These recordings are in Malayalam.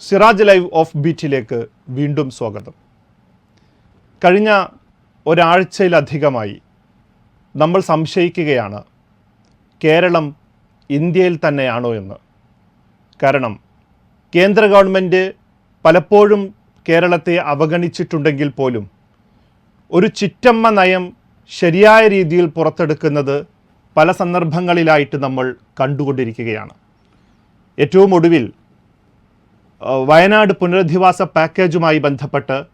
സിറാജ് ലൈവ് ഓഫ് ബീറ്റിലേക്ക് വീണ്ടും സ്വാഗതം. കഴിഞ്ഞ ഒരാഴ്ചയിലധികമായി നമ്മൾ സംശയിക്കുകയാണ് കേരളം ഇന്ത്യയിൽ തന്നെയാണോ എന്ന്. കാരണം കേന്ദ്ര ഗവൺമെന്റ് പലപ്പോഴും കേരളത്തെ അവഗണിച്ചിട്ടുണ്ടെങ്കിൽ പോലും ഒരു ചിറ്റമ്മ നയം ശരിയായ രീതിയിൽ പുറത്തെടുക്കുന്നത് പല സന്ദർഭങ്ങളിലായിട്ട് നമ്മൾ കണ്ടുകൊണ്ടിരിക്കുകയാണ്. ഏറ്റവും ഒടുവിൽ വയനാട് പുനരധിവാസ പാക്കേജുമായി ബന്ധപ്പെട്ട്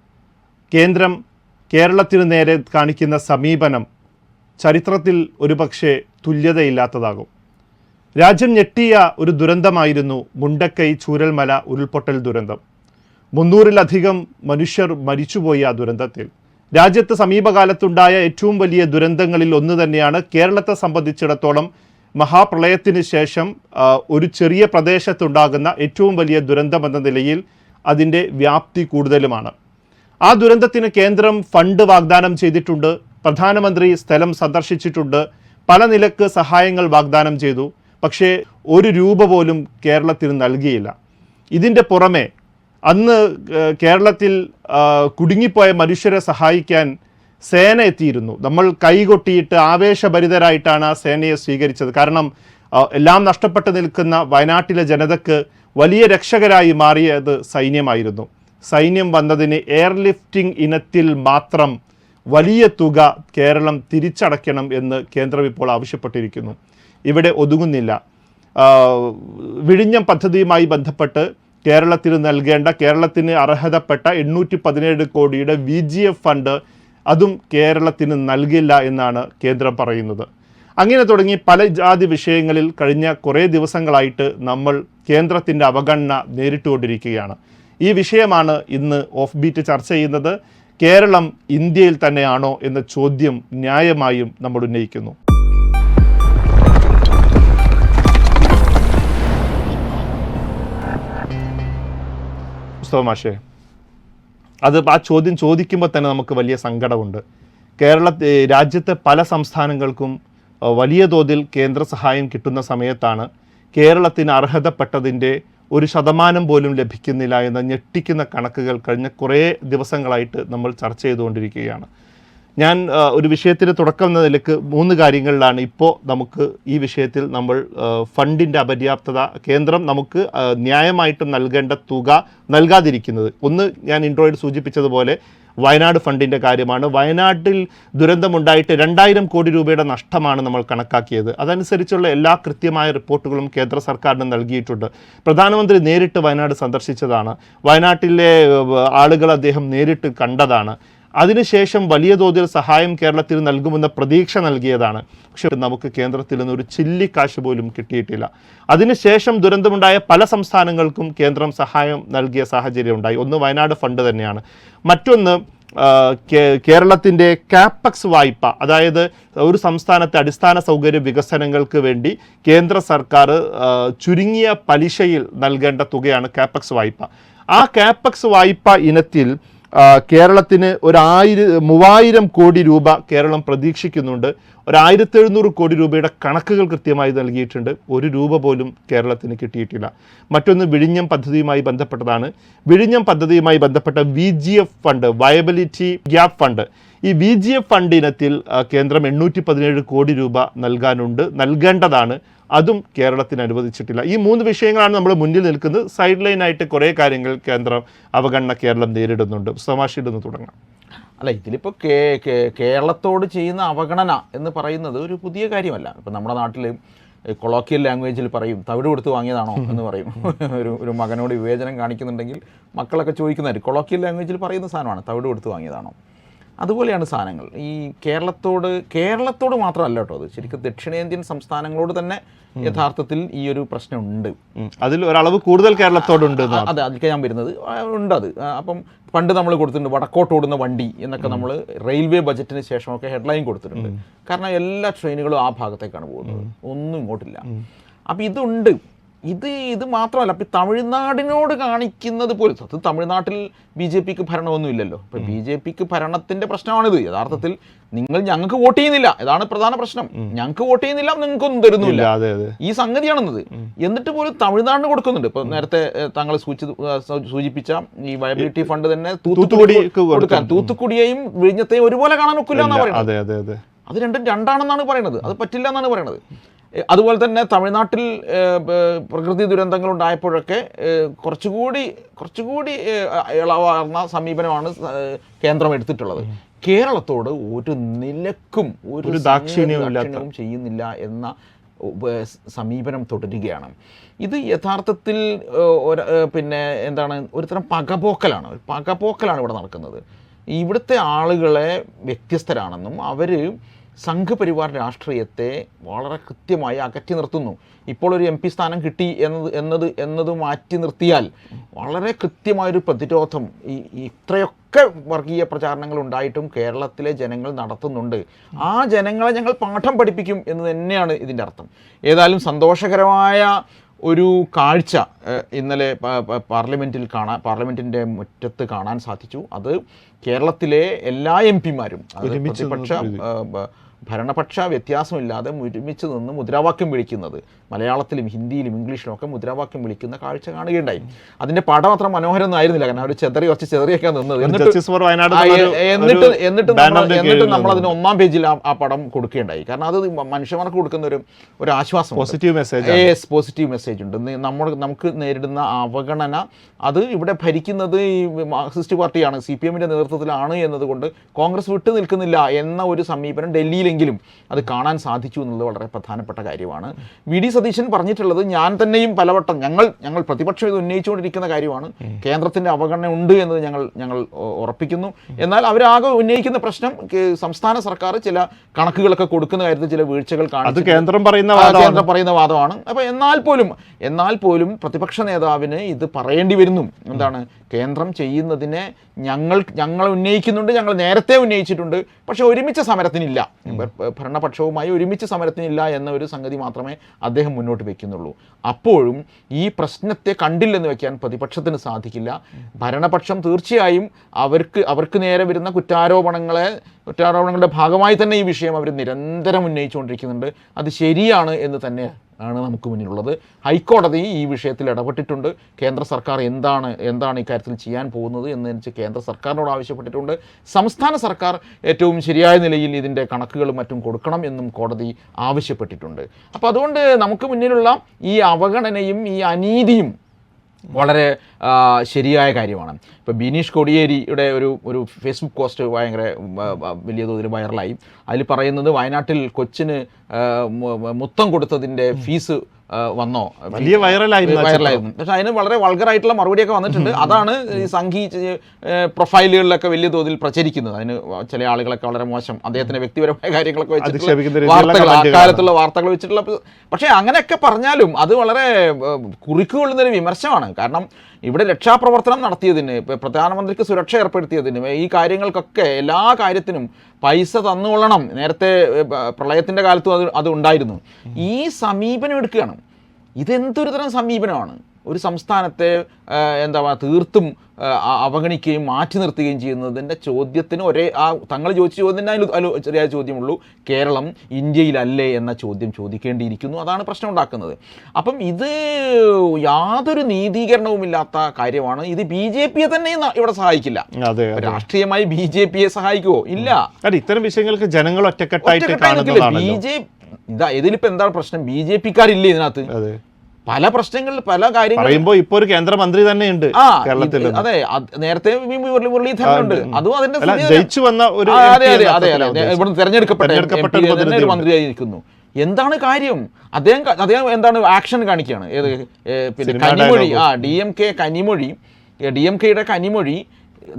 കേന്ദ്രം കേരളത്തിനു നേരെ കാണിക്കുന്ന സമീപനം ചരിത്രത്തിൽ ഒരുപക്ഷെ തുല്യതയില്ലാത്തതാകും. രാജ്യം ഞെട്ടിയ ഒരു ദുരന്തമായിരുന്നു മുണ്ടക്കൈ ചൂരൽമല ഉരുൾപൊട്ടൽ ദുരന്തം. മുന്നൂറിലധികം മനുഷ്യർ മരിച്ചുപോയി ആ ദുരന്തത്തിൽ. രാജ്യത്ത് സമീപകാലത്തുണ്ടായ ഏറ്റവും വലിയ ദുരന്തങ്ങളിൽ ഒന്ന് തന്നെയാണ് കേരളത്തെ സംബന്ധിച്ചിടത്തോളം മഹാപ്രളയത്തിന് ശേഷം ഒരു ചെറിയ പ്രദേശത്തുണ്ടാകുന്ന ഏറ്റവും വലിയ ദുരന്തമെന്ന നിലയിൽ അതിന്റെ വ്യാപ്തി കൂടുതലുമാണ്. ആ ദുരന്തത്തിന് കേന്ദ്രം ഫണ്ട് വാഗ്ദാനം ചെയ്തിട്ടുണ്ട് പ്രധാനമന്ത്രി സ്ഥലം സന്ദർശിച്ചിട്ടുണ്ട് പല നിലയ്ക്ക് സഹായങ്ങൾ വാഗ്ദാനം ചെയ്തു പക്ഷേ ഒരു രൂപ പോലും കേരളത്തിന് നൽകിയില്ല. ഇതിന്റെ പുറമെ അന്ന് കേരളത്തിൽ കുടുങ്ങിപ്പോയ മനുഷ്യരെ സഹായിക്കാൻ സേന എത്തിയിരുന്നു നമ്മൾ കൈകൊട്ടിയിട്ട് ആവേശഭരിതരായിട്ടാണ് ആ സേനയെ സ്വീകരിച്ചത്. കാരണം എല്ലാം നഷ്ടപ്പെട്ട് നിൽക്കുന്ന വയനാട്ടിലെ ജനതയ്ക്ക് വലിയ രക്ഷകരായി മാറിയത് സൈന്യമായിരുന്നു. സൈന്യം വന്നതിന് എയർലിഫ്റ്റിംഗ് ഇനത്തിൽ മാത്രം വലിയ തുക കേരളം തിരിച്ചടയ്ക്കണം എന്ന് കേന്ദ്രം ഇപ്പോൾ ആവശ്യപ്പെട്ടിരിക്കുന്നു. ഇവിടെ ഒതുങ്ങുന്നില്ല. വിഴിഞ്ഞം പദ്ധതിയുമായി ബന്ധപ്പെട്ട് കേരളത്തിന് നൽകേണ്ട കേരളത്തിന് അർഹതപ്പെട്ട എണ്ണൂറ്റി പതിനേഴ് കോടിയുടെ വി ജി എഫ് ഫണ്ട് അതും കേരളത്തിന് നൽകില്ല എന്നാണ് കേന്ദ്രം പറയുന്നത്. അങ്ങനെ തുടങ്ങി പല ജാതി വിഷയങ്ങളിൽ കഴിഞ്ഞ കുറേ ദിവസങ്ങളായിട്ട് നമ്മൾ കേന്ദ്രത്തിന്റെ അവഗണന നേരിട്ടുകൊണ്ടിരിക്കുകയാണ്. ഈ വിഷയമാണ് ഇന്ന് ഓഫ് ബീറ്റ് ചർച്ച ചെയ്യുന്നത്. കേരളം ഇന്ത്യയിൽ തന്നെയാണോ എന്ന ചോദ്യം ന്യായമായും നമ്മൾ ഉന്നയിക്കുന്നു. മുസ്തഫ മാഷേ. അത് ആ ചോദ്യം ചോദിക്കുമ്പോൾ തന്നെ നമുക്ക് വലിയ സങ്കടമുണ്ട്. കേരള രാജ്യത്തെ പല സംസ്ഥാനങ്ങൾക്കും വലിയ തോതിൽ കേന്ദ്ര സഹായം കിട്ടുന്ന സമയത്താണ് കേരളത്തിന് അർഹതപ്പെട്ടതിന്റെ ഒരു ശതമാനം പോലും ലഭിക്കുന്നില്ല എന്ന ഞെട്ടിക്കുന്ന കണക്കുകൾ കഴിഞ്ഞ കുറേ ദിവസങ്ങളായിട്ട് നമ്മൾ ചർച്ച ചെയ്തുകൊണ്ടിരിക്കുകയാണ്. ഞാൻ ഒരു വിഷയത്തിന് തുടക്കം എന്ന നിലയ്ക്ക് മൂന്ന് കാര്യങ്ങളിലാണ് ഇപ്പോൾ നമുക്ക് ഈ വിഷയത്തിൽ നമ്മൾ ഫണ്ടിന്റെ അപര്യാപ്തത കേന്ദ്രം നമുക്ക് ന്യായമായിട്ട് നൽകേണ്ട തുക നൽകാതിരിക്കുന്നത്. ഒന്ന് ഞാൻ ഇൻട്രോയിൽ സൂചിപ്പിച്ചതുപോലെ വയനാട് ഫണ്ടിന്റെ കാര്യമാണ്. വയനാട്ടിൽ ദുരന്തമുണ്ടായിട്ട് രണ്ടായിരം കോടി രൂപയുടെ നഷ്ടമാണ് നമ്മൾ കണക്കാക്കിയത്. അതനുസരിച്ചുള്ള എല്ലാ കൃത്യമായ റിപ്പോർട്ടുകളും കേന്ദ്ര സർക്കാരിന് നൽകിയിട്ടുണ്ട്. പ്രധാനമന്ത്രി നേരിട്ട് വയനാട് സന്ദർശിച്ചതാണ്. വയനാട്ടിലെ ആളുകൾ അദ്ദേഹം നേരിട്ട് കണ്ടതാണ്. അതിനുശേഷം വലിയ തോതിൽ സഹായം കേരളത്തിന് നൽകുമെന്ന പ്രതീക്ഷ നൽകിയതാണ്. പക്ഷെ നമുക്ക് കേന്ദ്രത്തിൽ നിന്ന് ഒരു ചില്ലിക്കാശ് പോലും കിട്ടിയിട്ടില്ല. അതിനുശേഷം ദുരന്തമുണ്ടായ പല സംസ്ഥാനങ്ങൾക്കും കേന്ദ്രം സഹായം നൽകിയ സാഹചര്യം ഉണ്ടായി. ഒന്ന് വയനാട് ഫണ്ട് തന്നെയാണ്. മറ്റൊന്ന് കേരളത്തിന്റെ കാപ്പക്സ് വായ്പ അതായത് ഒരു സംസ്ഥാനത്തെ അടിസ്ഥാന സൗകര്യ വികസനങ്ങൾക്ക് വേണ്ടി കേന്ദ്ര സർക്കാർ ചുരുങ്ങിയ പലിശയിൽ നൽകേണ്ട തുകയാണ് കാപ്പക്സ് വായ്പ. ആ കാപ്പക്സ് വായ്പ ഇനത്തിൽ കേരളത്തിന് ഒരു ആയിര മൂവായിരം കോടി രൂപ കേരളം പ്രതീക്ഷിക്കുന്നുണ്ട്. ഒരായിരത്തി എഴുന്നൂറ് കോടി രൂപയുടെ കണക്കുകൾ കൃത്യമായി നൽകിയിട്ടുണ്ട്. ഒരു രൂപ പോലും കേരളത്തിന് കിട്ടിയിട്ടില്ല. മറ്റൊന്ന് വിഴിഞ്ഞം പദ്ധതിയുമായി ബന്ധപ്പെട്ടതാണ്. വിഴിഞ്ഞം പദ്ധതിയുമായി ബന്ധപ്പെട്ട V G F fund viability gap fund ഈ വി ജി എഫ് ഫണ്ട് ഇനത്തിൽ കേന്ദ്രം എണ്ണൂറ്റി പതിനേഴ് കോടി രൂപ നൽകാനുണ്ട്. നൽകേണ്ടതാണ് അതും കേരളത്തിന് അനുവദിച്ചിട്ടില്ല. ഈ മൂന്ന് വിഷയങ്ങളാണ് നമ്മൾ മുന്നിൽ നിൽക്കുന്നത്. സൈഡ് ലൈനായിട്ട് കുറേ കാര്യങ്ങൾ കേന്ദ്രം അവഗണന കേരളം നേരിടുന്നുണ്ട്. സമാഷിയിൽ നിന്ന് തുടങ്ങാം. അല്ല ഇതിലിപ്പോൾ കേ കേരളത്തോട് ചെയ്യുന്ന അവഗണന എന്ന് പറയുന്നത് ഒരു പുതിയ കാര്യമല്ല. ഇപ്പം നമ്മുടെ നാട്ടിൽ കൊളോക്കിയൽ ലാംഗ്വേജിൽ പറയും തവിട് കൊടുത്ത് വാങ്ങിയതാണോ? എന്ന് പറയും. ഒരു ഒരു മകനോട് വിവേചനം കാണിക്കുന്നുണ്ടെങ്കിൽ മക്കളൊക്കെ ചോദിക്കുന്നതായിരിക്കും കൊളോക്കിയൽ ലാംഗ്വേജിൽ പറയുന്ന സാധനമാണ് തവിട് കൊടുത്ത് വാങ്ങിയതാണോ? അതുപോലെയാണ് സാധനങ്ങൾ. ഈ കേരളത്തോട് കേരളത്തോട് മാത്രമല്ല കേട്ടോ അത്. ശരിക്കും ദക്ഷിണേന്ത്യൻ സംസ്ഥാനങ്ങളോട് തന്നെ യഥാർത്ഥത്തിൽ ഈ ഒരു പ്രശ്നമുണ്ട്. അതിൽ ഒരളവ് കൂടുതൽ കേരളത്തോടുണ്ട് അതെ അതിലേക്ക് ഞാൻ വരുന്നത്. ഉണ്ട് അത്. അപ്പം പണ്ട് നമ്മൾ കൊടുത്തിട്ടുണ്ട് വടക്കോട്ട് ഓടുന്ന വണ്ടി എന്നൊക്കെ നമ്മൾ റെയിൽവേ ബജറ്റിന് ശേഷമൊക്കെ ഹെഡ്ലൈൻ കൊടുത്തിട്ടുണ്ട്. കാരണം എല്ലാ ട്രെയിനുകളും ആ ഭാഗത്തേക്കാണ് പോകുന്നത്. ഒന്നും ഇങ്ങോട്ടില്ല. അപ്പം ഇതുണ്ട്. ഇത് ഇത് മാത്രമല്ല ഇപ്പം തമിഴ്നാടിനോട് കാണിക്കുന്നത് പോലും അത് തമിഴ്നാട്ടിൽ ബി ജെ പിക്ക് ഭരണമൊന്നും ഇല്ലല്ലോ. ഇപ്പം ബി ജെ പിക്ക് ഭരണത്തിന്റെ പ്രശ്നമാണിത്. യഥാർത്ഥത്തിൽ നിങ്ങൾ ഞങ്ങൾക്ക് വോട്ട് ചെയ്യുന്നില്ല. ഇതാണ് പ്രധാന പ്രശ്നം. ഞങ്ങൾക്ക് വോട്ട് ചെയ്യുന്നില്ല നിങ്ങൾക്കൊന്നും തരുന്നില്ല. ഈ സംഗതിയാണെന്നത്. എന്നിട്ട് പോലും തമിഴ്നാടിന് കൊടുക്കുന്നുണ്ട്. ഇപ്പൊ നേരത്തെ താങ്കൾ സൂചി- സൂചിപ്പിച്ച ഈ വയബിലിറ്റി ഫണ്ട് തന്നെ തൂത്തുക്കുടി കൊടുക്കാൻ. തൂത്തുക്കുടിയെയും വിഴിഞ്ഞത്തെയും ഒരുപോലെ കാണാൻ ഒക്കില്ല എന്നാ പറയുന്നത് അതെ രണ്ടും രണ്ടാണെന്നാണ് പറയുന്നത് അത് പറ്റില്ല എന്നാണ് പറയുന്നത് അതുപോലെ തന്നെ തമിഴ്നാട്ടിൽ പ്രകൃതി ദുരന്തങ്ങൾ ഉണ്ടായപ്പോഴൊക്കെ കുറച്ചുകൂടി കുറച്ചുകൂടി ഇളവാർന്ന സമീപനമാണ് കേന്ദ്രം എടുത്തിട്ടുള്ളത്. കേരളത്തോട് ഒരു നിലക്കും ഒരു ദാക്ഷിണ്യവും ചെയ്യുന്നില്ല എന്ന സമീപനം തുടരുകയാണ് ഇത് യഥാർത്ഥത്തിൽ പിന്നെ എന്താണ് ഒരുതരം പകപോക്കലാണ് ഒരു പകപോക്കലാണ് ഇവിടെ നടക്കുന്നത്. ഇവിടുത്തെ ആളുകളെ വ്യത്യസ്തരാണെന്നും അവർ സംഘപരിവാർ രാഷ്ട്രീയത്തെ വളരെ കൃത്യമായി അകറ്റി നിർത്തുന്നു. ഇപ്പോൾ ഒരു എം പി സ്ഥാനം കിട്ടി എന്നത് എന്നത് എന്നത് മാറ്റി നിർത്തിയാൽ വളരെ കൃത്യമായൊരു പ്രതിരോധം ഈ ഇത്രയൊക്കെ വർഗീയ പ്രചാരണങ്ങൾ ഉണ്ടായിട്ടും കേരളത്തിലെ ജനങ്ങൾ നടത്തുന്നുണ്ട്. ആ ജനങ്ങളെ ഞങ്ങൾ പാഠം പഠിപ്പിക്കും എന്ന് തന്നെയാണ് ഇതിന്റെ അർത്ഥം. ഏതായാലും സന്തോഷകരമായ ഒരു കാഴ്ച ഇന്നലെ പാർലമെന്റിൽ കാണാൻ പാർലമെന്റിന്റെ മുറ്റത്ത് കാണാൻ സാധിച്ചു. അത് കേരളത്തിലെ എല്ലാ എം പിമാരും ഒരുമിച്ച് പ്രതിപക്ഷ ഭരണപക്ഷ വ്യത്യാസമില്ലാതെ ഒരുമിച്ച് നിന്ന് മുദ്രാവാക്യം വിളിക്കുന്നത് മലയാളത്തിലും ഹിന്ദിയിലും ഇംഗ്ലീഷിലും ഒക്കെ മുദ്രാവാക്യം വിളിക്കുന്ന കാഴ്ച കാണുകയുണ്ടായി. അതിന്റെ പടം അത്ര മനോഹരമൊന്നും ആയിരുന്നില്ല. കാരണം അവർ ചെതറി കുറച്ച് ചെതറിയൊക്കെ നിന്നത് എന്നിട്ട് എന്നിട്ട് എന്നിട്ട് നമ്മൾ അതിന് ഒന്നാം പേജിൽ ആ ആ പടം കൊടുക്കുകയുണ്ടായി. കാരണം അത് മനുഷ്യന്മാർക്ക് കൊടുക്കുന്ന ഒരു ഒരു ആശ്വാസം positive message yes positive message ഉണ്ട്. നമ്മൾ നമുക്ക് നേരിടുന്ന അവഗണന അത് ഇവിടെ ഭരിക്കുന്നത് ഈ മാർക്സിസ്റ്റ് പാർട്ടിയാണ്. സി പി എമ്മിന്റെ നേതൃത്വത്തിലാണ് എന്നതുകൊണ്ട് കോൺഗ്രസ് വിട്ടു നിൽക്കുന്നില്ല എന്ന ഒരു സമീപനം ഡൽഹിയിലെങ്കിലും അത് കാണാൻ സാധിച്ചു എന്നുള്ളത് വളരെ പ്രധാനപ്പെട്ട കാര്യമാണ്. വി ഡി സതീശൻ പറഞ്ഞിട്ടുള്ളത് ഞാൻ തന്നെയും പലവട്ടം ഞങ്ങൾ ഞങ്ങൾ പ്രതിപക്ഷം ഇത് ഉന്നയിച്ചുകൊണ്ടിരിക്കുന്ന കാര്യമാണ്. കേന്ദ്രത്തിന്റെ അവഗണന ഉണ്ട് എന്നത് ഞങ്ങൾ ഞങ്ങൾ ഉറപ്പിക്കുന്നു. എന്നാൽ അവരാകെ ഉന്നയിക്കുന്ന പ്രശ്നം സംസ്ഥാന സർക്കാർ ചില കണക്കുകളൊക്കെ കൊടുക്കുന്ന കാര്യത്തിൽ ചില വീഴ്ചകൾ കാണും കേന്ദ്രം പറയുന്ന വാദമാണ്. കേന്ദ്രം പറയുന്ന വാദമാണ്. അപ്പോൾ എന്നാൽ പോലും എന്നാൽ പോലും പ്രതിപക്ഷ നേതാവിന് ഇത് പറയേണ്ടി വരുന്നു. എന്താണ്? കേന്ദ്രം ചെയ്യുന്നതിനെ ഞങ്ങൾ ഞങ്ങൾ ഉന്നയിക്കുന്നുണ്ട് ഞങ്ങൾ നേരത്തെ ഉന്നയിച്ചിട്ടുണ്ട്. പക്ഷേ ഒരുമിച്ച് സമരത്തിനില്ല. ഭരണപക്ഷവുമായി ഒരുമിച്ച് സമരത്തിനില്ല എന്ന ഒരു സംഗതി മാത്രമേ അദ്ദേഹം മുന്നോട്ട് വെക്കുന്നുള്ളൂ. അപ്പോഴും ഈ പ്രശ്നത്തെ കണ്ടില്ലെന്ന് വെക്കാൻ പ്രതിപക്ഷത്തിന് സാധിക്കില്ല. ഭരണപക്ഷം തീർച്ചയായും അവർക്ക് അവർക്ക് നേരെ വരുന്ന കുറ്റാരോപണങ്ങളെ കുറ്റാരോപണങ്ങളുടെ ഭാഗമായി തന്നെ ഈ വിഷയം അവർ നിരന്തരം ഉന്നയിച്ചുകൊണ്ടിരിക്കുന്നുണ്ട്. അത് ശരിയാണ് എന്ന് തന്നെ ആണ് നമുക്ക് മുന്നിലുള്ളത്. ഹൈക്കോടതി ഈ വിഷയത്തിൽ ഇടപെട്ടിട്ടുണ്ട്. കേന്ദ്ര സർക്കാർ എന്താണ് എന്താണ് ഇക്കാര്യത്തിൽ ചെയ്യാൻ പോകുന്നത് എന്ന് കേന്ദ്ര സർക്കാരിനോട് ആവശ്യപ്പെട്ടിട്ടുണ്ട്. സംസ്ഥാന സർക്കാർ ഏറ്റവും ശരിയായ നിലയിൽ ഇതിന്റെ കണക്കുകളും മറ്റും കൊടുക്കണം എന്നും കോടതി ആവശ്യപ്പെട്ടിട്ടുണ്ട്. അപ്പോൾ അതുകൊണ്ട് നമുക്ക് മുന്നിലുള്ള ഈ അവഗണനയും ഈ അനീതിയും വളരെ ശരിയായ കാര്യമാണ്. ഇപ്പോൾ ബിനീഷ് കൊടിയേരിയുടെ ഒരു ഒരു ഫേസ്ബുക്ക് പോസ്റ്റ് ഭയങ്കര വലിയ തോതിൽ വൈറലായി. അതിൽ പറയുന്നത് വയനാട്ടിൽ കൊച്ചിന് മുത്തം കൊടുത്തതിന്റെ ഫീസ് വന്നോ? വലിയ വൈറലായിരുന്നു വൈറലായിരുന്നു. പക്ഷെ അതിന് വളരെ വൾഗറായിട്ടുള്ള മറുപടിയൊക്കെ വന്നിട്ടുണ്ട്. അതാണ് ഈ സംഘി പ്രൊഫൈലുകളിലൊക്കെ വലിയ തോതിൽ പ്രചരിക്കുന്നത്. അതിന് ചില ആളുകളൊക്കെ വളരെ മോശം. അദ്ദേഹത്തിന്റെ വ്യക്തിപരമായ കാര്യങ്ങളൊക്കെ വെച്ചിട്ടുള്ള വാർത്തകൾ അക്കാലത്തുള്ള വാർത്തകൾ വെച്ചിട്ടുള്ള പക്ഷേ അങ്ങനെയൊക്കെ പറഞ്ഞാലും അത് വളരെ കുറിക്കുകൊള്ളുന്നൊരു വിമർശമാണ്. കാരണം ഇവിടെ രക്ഷാപ്രവർത്തനം നടത്തിയതിന് ഇപ്പൊ പ്രധാനമന്ത്രിക്ക് സുരക്ഷ ഏർപ്പെടുത്തിയതിന് ഈ കാര്യങ്ങൾക്കൊക്കെ എല്ലാ കാര്യത്തിനും പൈസ തന്നുകൊള്ളണം. നേരത്തെ പ്രളയത്തിന്റെ കാലത്തും അത് അത് ഉണ്ടായിരുന്നു. ഈ സമീപനം എടുക്കുകയാണ്. ഇതെന്തൊരു തരം സമീപനമാണ്? ഒരു സംസ്ഥാനത്തെ എന്താ പറയുക തീർത്തും അവഗണിക്കുകയും മാറ്റി നിർത്തുകയും ചെയ്യുന്നതിന്റെ ചോദ്യത്തിന് ഒരേ ആ തങ്ങൾ ചോദിച്ച ചോദ്യത്തിന്റെ അതിൽ ചെറിയ ചോദ്യമുള്ളൂ. കേരളം ഇന്ത്യയിലല്ലേ എന്ന ചോദ്യം ചോദിക്കേണ്ടിയിരിക്കുന്നു. അതാണ് പ്രശ്നം ഉണ്ടാക്കുന്നത്. അപ്പം ഇത് യാതൊരു നീതീകരണവുമില്ലാത്ത കാര്യമാണ്. ഇത് ബി ജെ പിയെ തന്നെ ഇവിടെ സഹായിക്കില്ല. രാഷ്ട്രീയമായി ബി ജെ പിയെ സഹായിക്കുമോ ഇല്ല. ഇത്തരം വിഷയങ്ങൾക്ക് ജനങ്ങൾ ഒറ്റക്കെട്ടായിട്ട് ബി ജെ ഇതാ ഇതിലിപ്പോ എന്താണ് പ്രശ്നം? ബി ജെ പിക്കാരില്ലേ ഇതിനകത്ത്? പല പ്രശ്നങ്ങളിൽ പല കാര്യങ്ങളും പറയുമ്പോ ഇപ്പൊ ഒരു കേന്ദ്രമന്ത്രി തന്നെ ഉണ്ട് കേരളത്തിൽ അതെ നേരത്തെ ഉണ്ട് അതും അതിന്റെ ജയിച്ചു വന്ന ഒരു അതെ അതെ എന്ന അതെ അതെ അർത്ഥത്തിലാണ് തെരഞ്ഞെടുക്കപ്പെട്ട. മന്ത്രിയായിരിക്കുന്നു. എന്താണ് കാര്യം? അദ്ദേഹം അദ്ദേഹം എന്താണ് ആക്ഷൻ കാണിക്കുകയാണ്? ഏത് പിന്നെ കനിമൊഴി ആ D M K Kanimozhi D M കെയുടെ കനിമൊഴി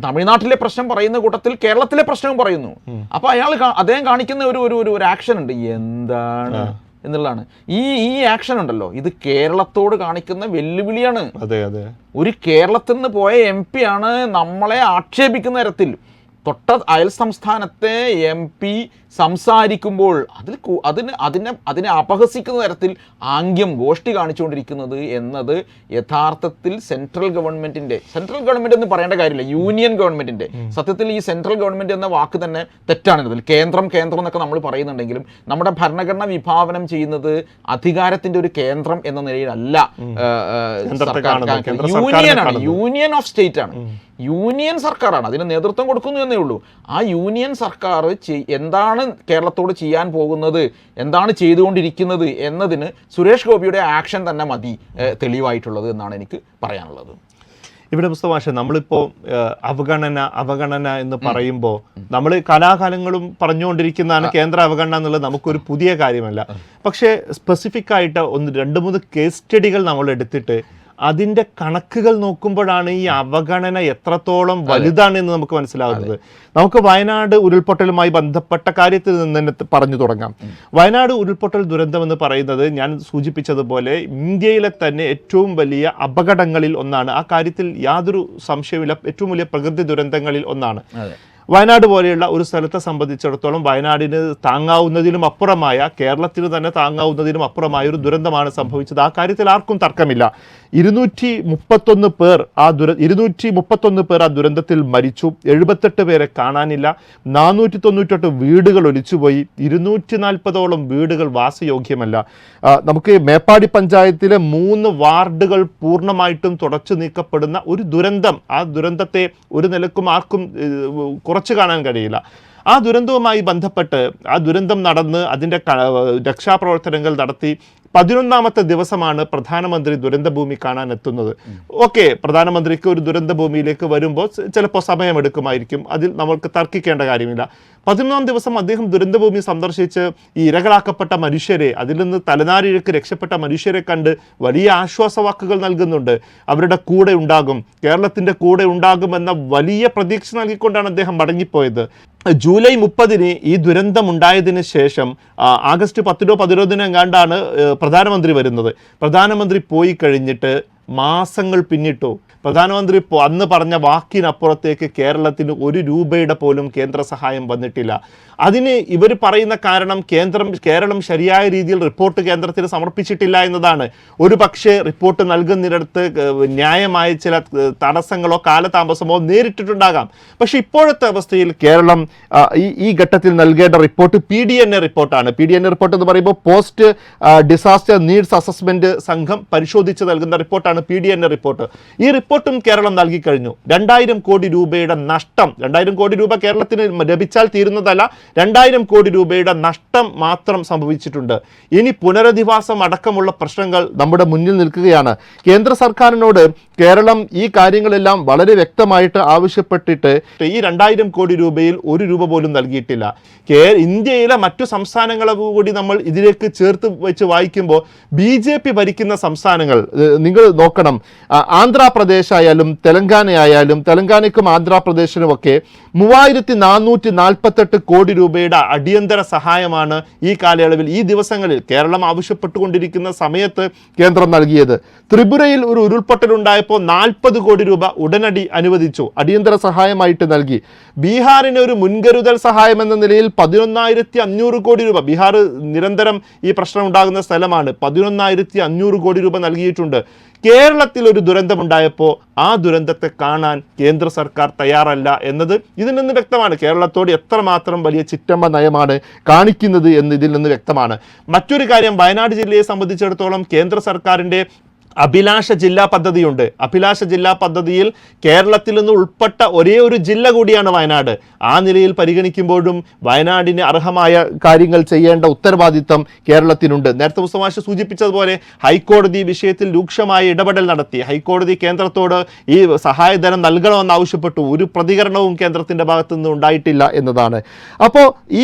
തമിഴ്നാട്ടിലെ പ്രശ്നം പറയുന്ന കൂട്ടത്തിൽ കേരളത്തിലെ പ്രശ്നവും പറയുന്നു. അപ്പൊ അയാൾ അദ്ദേഹം കാണിക്കുന്ന ഒരു ഒരു- ഒരു ആക്ഷൻ ഉണ്ട്. എന്താണ് എന്നുള്ളതാണ്. ഈ ഈ ആക്ഷൻ ഉണ്ടല്ലോ. ഇത് കേരളത്തോട് കാണിക്കുന്ന വെല്ലുവിളിയാണ്. അതെ അതെ. ഒരു കേരളത്തിൽ നിന്ന് പോയ എം പി ആണ് നമ്മളെ ആക്ഷേപിക്കുന്ന തരത്തിൽ. തൊട്ട അയൽ സംസ്ഥാനത്തെ എം പി സംസാരിക്കുമ്പോൾ അതിൽ അതിന് അതിനെ അതിനെ അപഹസിക്കുന്ന തരത്തിൽ ആംഗ്യം ഗോഷ്ടി കാണിച്ചുകൊണ്ടിരിക്കുന്നത് എന്നത് യഥാർത്ഥത്തിൽ സെൻട്രൽ ഗവൺമെന്റിന്റെ സെൻട്രൽ ഗവൺമെന്റ് എന്ന് പറയേണ്ട കാര്യമില്ല യൂണിയൻ ഗവൺമെന്റിന്റെ. സത്യത്തിൽ ഈ സെൻട്രൽ ഗവൺമെന്റ് എന്ന വാക്ക് തന്നെ തെറ്റാണ്. ഇതിൽ കേന്ദ്രം കേന്ദ്രം എന്നൊക്കെ നമ്മൾ പറയുന്നുണ്ടെങ്കിലും നമ്മുടെ ഭരണഘടന വിഭാവനം ചെയ്യുന്നത് അധികാരത്തിന്റെ ഒരു കേന്ദ്രം എന്ന നിലയിലല്ല സർക്കാരിനെ യൂണിയൻ ആണ് യൂണിയൻ ഓഫ് സ്റ്റേറ്റ് ആണ്. യൂണിയൻ സർക്കാരാണ്. അതിന് നേതൃത്വം കൊടുക്കുന്നു എന്നേ ഉള്ളൂ. ആ യൂണിയൻ സർക്കാർ ചെയ്- എന്താണ് കേരളത്തോട് ചെയ്യാൻ പോകുന്നത്? എന്താണ് ചെയ്തുകൊണ്ടിരിക്കുന്നത് എന്നതിന് സുരേഷ് ഗോപിയുടെ ആക്ഷൻ തന്നെ മതി തെളിവായിട്ടുള്ളത് എന്നാണ് എനിക്ക് പറയാനുള്ളത്. ഇവിടെ പുസ്തകമാശ നമ്മളിപ്പോൾ അവഗണന അവഗണന എന്ന് പറയുമ്പോൾ നമ്മൾ കലാകാലങ്ങളും പറഞ്ഞുകൊണ്ടിരിക്കുന്നതാണ് കേന്ദ്ര അവഗണന എന്നുള്ളത് നമുക്കൊരു പുതിയ കാര്യമല്ല. പക്ഷേ സ്പെസിഫിക് ആയിട്ട് ഒന്ന് രണ്ട് മൂന്ന് കേസ് സ്റ്റഡികൾ നമ്മൾ എടുത്തിട്ട് അതിന്റെ കണക്കുകൾ നോക്കുമ്പോഴാണ് ഈ അവഗണന എത്രത്തോളം വലുതാണ് എന്ന് നമുക്ക് മനസ്സിലാകുന്നത് നമുക്ക് വയനാട് ഉരുൾപൊട്ടലുമായി ബന്ധപ്പെട്ട കാര്യത്തിൽ നിന്ന് തന്നെ പറഞ്ഞു തുടങ്ങാം. വയനാട് ഉരുൾപൊട്ടൽ ദുരന്തമെന്ന് പറയുന്നത് ഞാൻ സൂചിപ്പിച്ചതുപോലെ ഇന്ത്യയിലെ തന്നെ ഏറ്റവും വലിയ അപകടങ്ങളിൽ ഒന്നാണ്. ആ കാര്യത്തിൽ യാതൊരു സംശയമില്ല ഏറ്റവും വലിയ പ്രകൃതി ദുരന്തങ്ങളിൽ ഒന്നാണ്. വയനാട് പോലെയുള്ള ഒരു സ്ഥലത്തെ സംബന്ധിച്ചിടത്തോളം വയനാടിന് താങ്ങാവുന്നതിലും അപ്പുറമായ കേരളത്തിന് തന്നെ താങ്ങാവുന്നതിലും അപ്പുറമായ ഒരു ദുരന്തമാണ് സംഭവിച്ചത്. ആ കാര്യത്തിൽ ആർക്കും തർക്കമില്ല. ഇരുന്നൂറ്റി മുപ്പത്തൊന്ന് പേർ ആ ദുര ഇരുന്നൂറ്റി മുപ്പത്തൊന്ന് പേർ ആ ദുരന്തത്തിൽ മരിച്ചു. എഴുപത്തെട്ട് പേരെ കാണാനില്ല. നാനൂറ്റി തൊണ്ണൂറ്റെട്ട് വീടുകൾ ഒലിച്ചുപോയി. ഇരുന്നൂറ്റി നാൽപ്പതോളം വീടുകൾ വാസയോഗ്യമല്ല. നമുക്ക് മേപ്പാടി പഞ്ചായത്തിലെ മൂന്ന് വാർഡുകൾ പൂർണമായിട്ടും തുടച്ചു നീക്കപ്പെടുന്ന ഒരു ദുരന്തം. ആ ദുരന്തത്തെ ഒരു നിലക്കും ആർക്കും കുറച്ച് കാണാൻ കഴിയില്ല. ആ ദുരന്തവുമായി ബന്ധപ്പെട്ട് ആ ദുരന്തം നടന്ന് അതിന്റെ രക്ഷാപ്രവർത്തനങ്ങൾ നടത്തി. പതിനൊന്നാമത്തെ ദിവസമാണ് പ്രധാനമന്ത്രി ദുരന്തഭൂമി കാണാൻ എത്തുന്നത് ഓക്കെ പ്രധാനമന്ത്രിക്ക് ഒരു ദുരന്തഭൂമിയിലേക്ക് വരുമ്പോൾ ചിലപ്പോൾ സമയമെടുക്കുമായിരിക്കും. അതിൽ നമ്മൾക്ക് തർക്കിക്കേണ്ട കാര്യമില്ല. പതിനൊന്നാം ദിവസം അദ്ദേഹം ദുരന്തഭൂമി സന്ദർശിച്ച് ഈ ഇരകളാക്കപ്പെട്ട മനുഷ്യരെ അതിൽ നിന്ന് തലനാരിഴക്ക് രക്ഷപ്പെട്ട മനുഷ്യരെ കണ്ട് വലിയ ആശ്വാസവാക്കുകൾ നൽകുന്നുണ്ട്. അവരുടെ കൂടെ ഉണ്ടാകും. കേരളത്തിന്റെ കൂടെ ഉണ്ടാകുമെന്ന വലിയ പ്രതീക്ഷ നൽകിക്കൊണ്ടാണ് അദ്ദേഹം മടങ്ങിപ്പോയത്. ജൂലൈ മുപ്പതിന് ഈ ദുരന്തം ഉണ്ടായതിനു ശേഷം ആഗസ്റ്റ് പത്തിനോ പതിനൊന്നിനോ എങ്ങാണ്ടാണ് പ്രധാനമന്ത്രി വരുന്നത്. പ്രധാനമന്ത്രി പോയി കഴിഞ്ഞിട്ട് മാസങ്ങൾ പിന്നിട്ടു. പ്രധാനമന്ത്രി അന്ന് പറഞ്ഞ വാക്കിനപ്പുറത്തേക്ക് കേരളത്തിന് ഒരു രൂപയുടെ പോലും കേന്ദ്ര സഹായം വന്നിട്ടില്ല. അതിന് ഇവർ പറയുന്ന കാരണം കേന്ദ്രം കേരളം ശരിയായ രീതിയിൽ റിപ്പോർട്ട് കേന്ദ്രത്തിന് സമർപ്പിച്ചിട്ടില്ല എന്നതാണ്. ഒരു പക്ഷേ റിപ്പോർട്ട് നൽകുന്നിടത്ത് ന്യായമായ ചില തടസ്സങ്ങളോ കാലതാമസമോ നേരിട്ടിട്ടുണ്ടാകാം. പക്ഷേ ഇപ്പോഴത്തെ അവസ്ഥയിൽ കേരളം ഈ ഈ ഘട്ടത്തിൽ നൽകേണ്ട report P D N A റിപ്പോർട്ടാണ്. P D N A report എന്ന് പറയുമ്പോൾ പോസ്റ്റ് ഡിസാസ്റ്റർ നീഡ്സ് അസസ്മെന്റ് സംഘം പരിശോധിച്ച് നൽകുന്ന റിപ്പോർട്ടാണ്. P D N A report. ഈ റിപ്പോർട്ടും കേരളം നൽകിക്കഴിഞ്ഞു രണ്ടായിരം കോടി രൂപയുടെ നഷ്ടം രണ്ടായിരം കോടി രൂപ കേരളത്തിന് ലഭിച്ചാൽ തീരുന്നതല്ല രണ്ടായിരം കോടി രൂപയുടെ നഷ്ടം മാത്രം സംഭവിച്ചിട്ടുണ്ട്. ഇനി പുനരധിവാസം അടക്കമുള്ള പ്രശ്നങ്ങൾ നമ്മുടെ മുന്നിൽ നിൽക്കുകയാണ്. കേന്ദ്ര സർക്കാരിനോട് കേരളം ഈ കാര്യങ്ങളെല്ലാം വളരെ വ്യക്തമായിട്ട് ആവശ്യപ്പെട്ടിട്ട് ഈ രണ്ടായിരം കോടി രൂപയിൽ ഒരു രൂപ പോലും നൽകിയിട്ടില്ല. കേ ഇന്ത്യയിലെ മറ്റു സംസ്ഥാനങ്ങളെ കൂടി നമ്മൾ ഇതിലേക്ക് ചേർത്ത് വെച്ച് വായിക്കുമ്പോൾ ബി ഭരിക്കുന്ന സംസ്ഥാനങ്ങൾ നിങ്ങൾ നോക്കണം. ആന്ധ്രാപ്രദേശ് ആയാലും തെലങ്കാന ആയാലും തെലങ്കാനയ്ക്കും ആന്ധ്രാപ്രദേശിനും ഒക്കെ മൂവായിരത്തി നാനൂറ്റി നാൽപ്പത്തെട്ട് കോടി രൂപയുടെ അടിയന്തര സഹായമാണ് ഈ കാലയളവിൽ ഈ ദിവസങ്ങളിൽ കേരളം ആവശ്യപ്പെട്ടുകൊണ്ടിരിക്കുന്ന സമയത്ത് കേന്ദ്രം നൽകിയത്. ത്രിപുരയിൽ ഒരു ഉരുൾപൊട്ടൽ ഉണ്ടായപ്പോൾ നാൽപ്പത് കോടി രൂപ ഉടനടി അനുവദിച്ചു. അടിയന്തര സഹായമായിട്ട് നൽകി. ബീഹാറിന് ഒരു മുൻകരുതൽ സഹായം എന്ന നിലയിൽ പതിനൊന്നായിരത്തി അഞ്ഞൂറ് കോടി രൂപ ബീഹാർ നിരന്തരം ഈ പ്രശ്നം ഉണ്ടാകുന്ന സ്ഥലമാണ് പതിനൊന്നായിരത്തി അഞ്ഞൂറ് കോടി രൂപ നൽകിയിട്ടുണ്ട്. കേരളത്തിൽ ഒരു ദുരന്തമുണ്ടായപ്പോൾ ആ ദുരന്തത്തെ കാണാൻ കേന്ദ്ര സർക്കാർ തയ്യാറല്ല എന്നത് ഇതിൽ നിന്ന് വ്യക്തമാണ്. കേരളത്തോട് എത്രമാത്രം വലിയ ചിറ്റമ്മ നയമാണ് കാണിക്കുന്നത് എന്ന് ഇതിൽ നിന്ന് വ്യക്തമാണ്. മറ്റൊരു കാര്യം വയനാട് ജില്ലയെ സംബന്ധിച്ചിടത്തോളം കേന്ദ്ര സർക്കാരിന്റെ അഭിലാഷ ജില്ലാ പദ്ധതിയുണ്ട്. അഭിലാഷ ജില്ലാ പദ്ധതിയിൽ കേരളത്തിൽ നിന്ന് ഉൾപ്പെട്ട ഒരേ ഒരു ജില്ല കൂടിയാണ് വയനാട്. ആ നിലയിൽ പരിഗണിക്കുമ്പോഴും വയനാടിന് അർഹമായ കാര്യങ്ങൾ ചെയ്യേണ്ട ഉത്തരവാദിത്തം കേരളത്തിനുണ്ട്. നേരത്തെ മുസ്തമാശ സൂചിപ്പിച്ചതുപോലെ ഹൈക്കോടതി വിഷയത്തിൽ രൂക്ഷമായ ഇടപെടൽ നടത്തി. ഹൈക്കോടതി കേന്ദ്രത്തോട് ഈ സഹായധനം നൽകണമെന്ന് ആവശ്യപ്പെട്ടു. ഒരു പ്രതികരണവും കേന്ദ്രത്തിന്റെ ഭാഗത്തു നിന്ന് ഉണ്ടായിട്ടില്ല എന്നതാണ്. അപ്പോൾ ഈ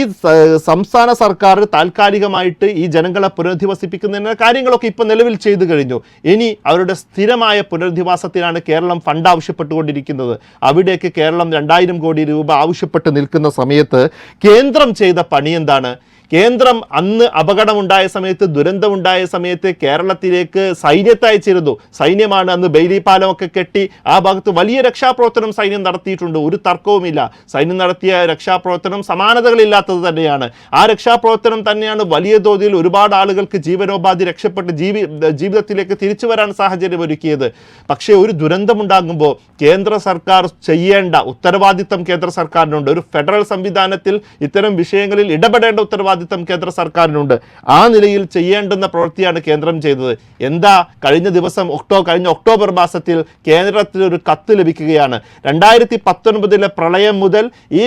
സംസ്ഥാന സർക്കാർ താൽക്കാലികമായിട്ട് ഈ ജനങ്ങളെ പുനരധിവസിപ്പിക്കുന്നതിന് കാര്യങ്ങളൊക്കെ ഇപ്പോൾ നിലവിൽ ചെയ്തു കഴിഞ്ഞു. ഇനി അവരുടെ സ്ഥിരമായ പുനരധിവാസത്തിനാണ് കേരളം ഫണ്ട് ആവശ്യപ്പെട്ടുകൊണ്ടിരിക്കുന്നത്. അവിടേക്ക് കേരളം രണ്ടായിരം കോടി രൂപ ആവശ്യപ്പെട്ട് നിൽക്കുന്ന സമയത്ത് കേന്ദ്രം ചെയ്ത പണി എന്താണ്? കേന്ദ്രം അന്ന് അപകടമുണ്ടായ സമയത്ത് ദുരന്തമുണ്ടായ സമയത്ത് കേരളത്തിലേക്ക് സൈന്യത്തെ അയച്ചിരുന്നു. സൈന്യമാണ് അന്ന് ബെയിലി പാലമൊക്കെ കെട്ടി ആ ഭാഗത്ത് വലിയ രക്ഷാപ്രവർത്തനം സൈന്യം നടത്തിയിട്ടുണ്ട്. ഒരു തർക്കവുമില്ല. സൈന്യം നടത്തിയ രക്ഷാപ്രവർത്തനം സമാനതകളില്ലാത്തത് തന്നെയാണ്. ആ രക്ഷാപ്രവർത്തനം തന്നെയാണ് വലിയ തോതിൽ ഒരുപാട് ആളുകൾക്ക് ജീവനോപാധി രക്ഷപ്പെട്ട് ജീവി ജീവിതത്തിലേക്ക് തിരിച്ചു വരാൻ സാഹചര്യം ഒരുക്കിയത്. പക്ഷേ ഒരു ദുരന്തമുണ്ടാകുമ്പോൾ കേന്ദ്ര സർക്കാർ ചെയ്യേണ്ട ഉത്തരവാദിത്തം കേന്ദ്ര സർക്കാരിനുണ്ട്. ഒരു ഫെഡറൽ സംവിധാനത്തിൽ ഇത്തരം വിഷയങ്ങളിൽ ഇടപെടേണ്ട ഉത്തരവാദിത്തം കേന്ദ്ര സർക്കാരിനുണ്ട്. ആ നിലയിൽ ചെയ്യേണ്ടുന്ന പ്രവൃത്തിയാണ് കേന്ദ്രം ചെയ്തത്. എന്താ? കഴിഞ്ഞ ദിവസം ഒക്ടോ കഴിഞ്ഞ ഒക്ടോബർ മാസത്തിൽ കേന്ദ്രത്തിൽ ഒരു കത്ത് ലഭിക്കുകയാണ്. രണ്ടായിരത്തി പത്തൊൻപതിലെ പ്രളയം മുതൽ ഈ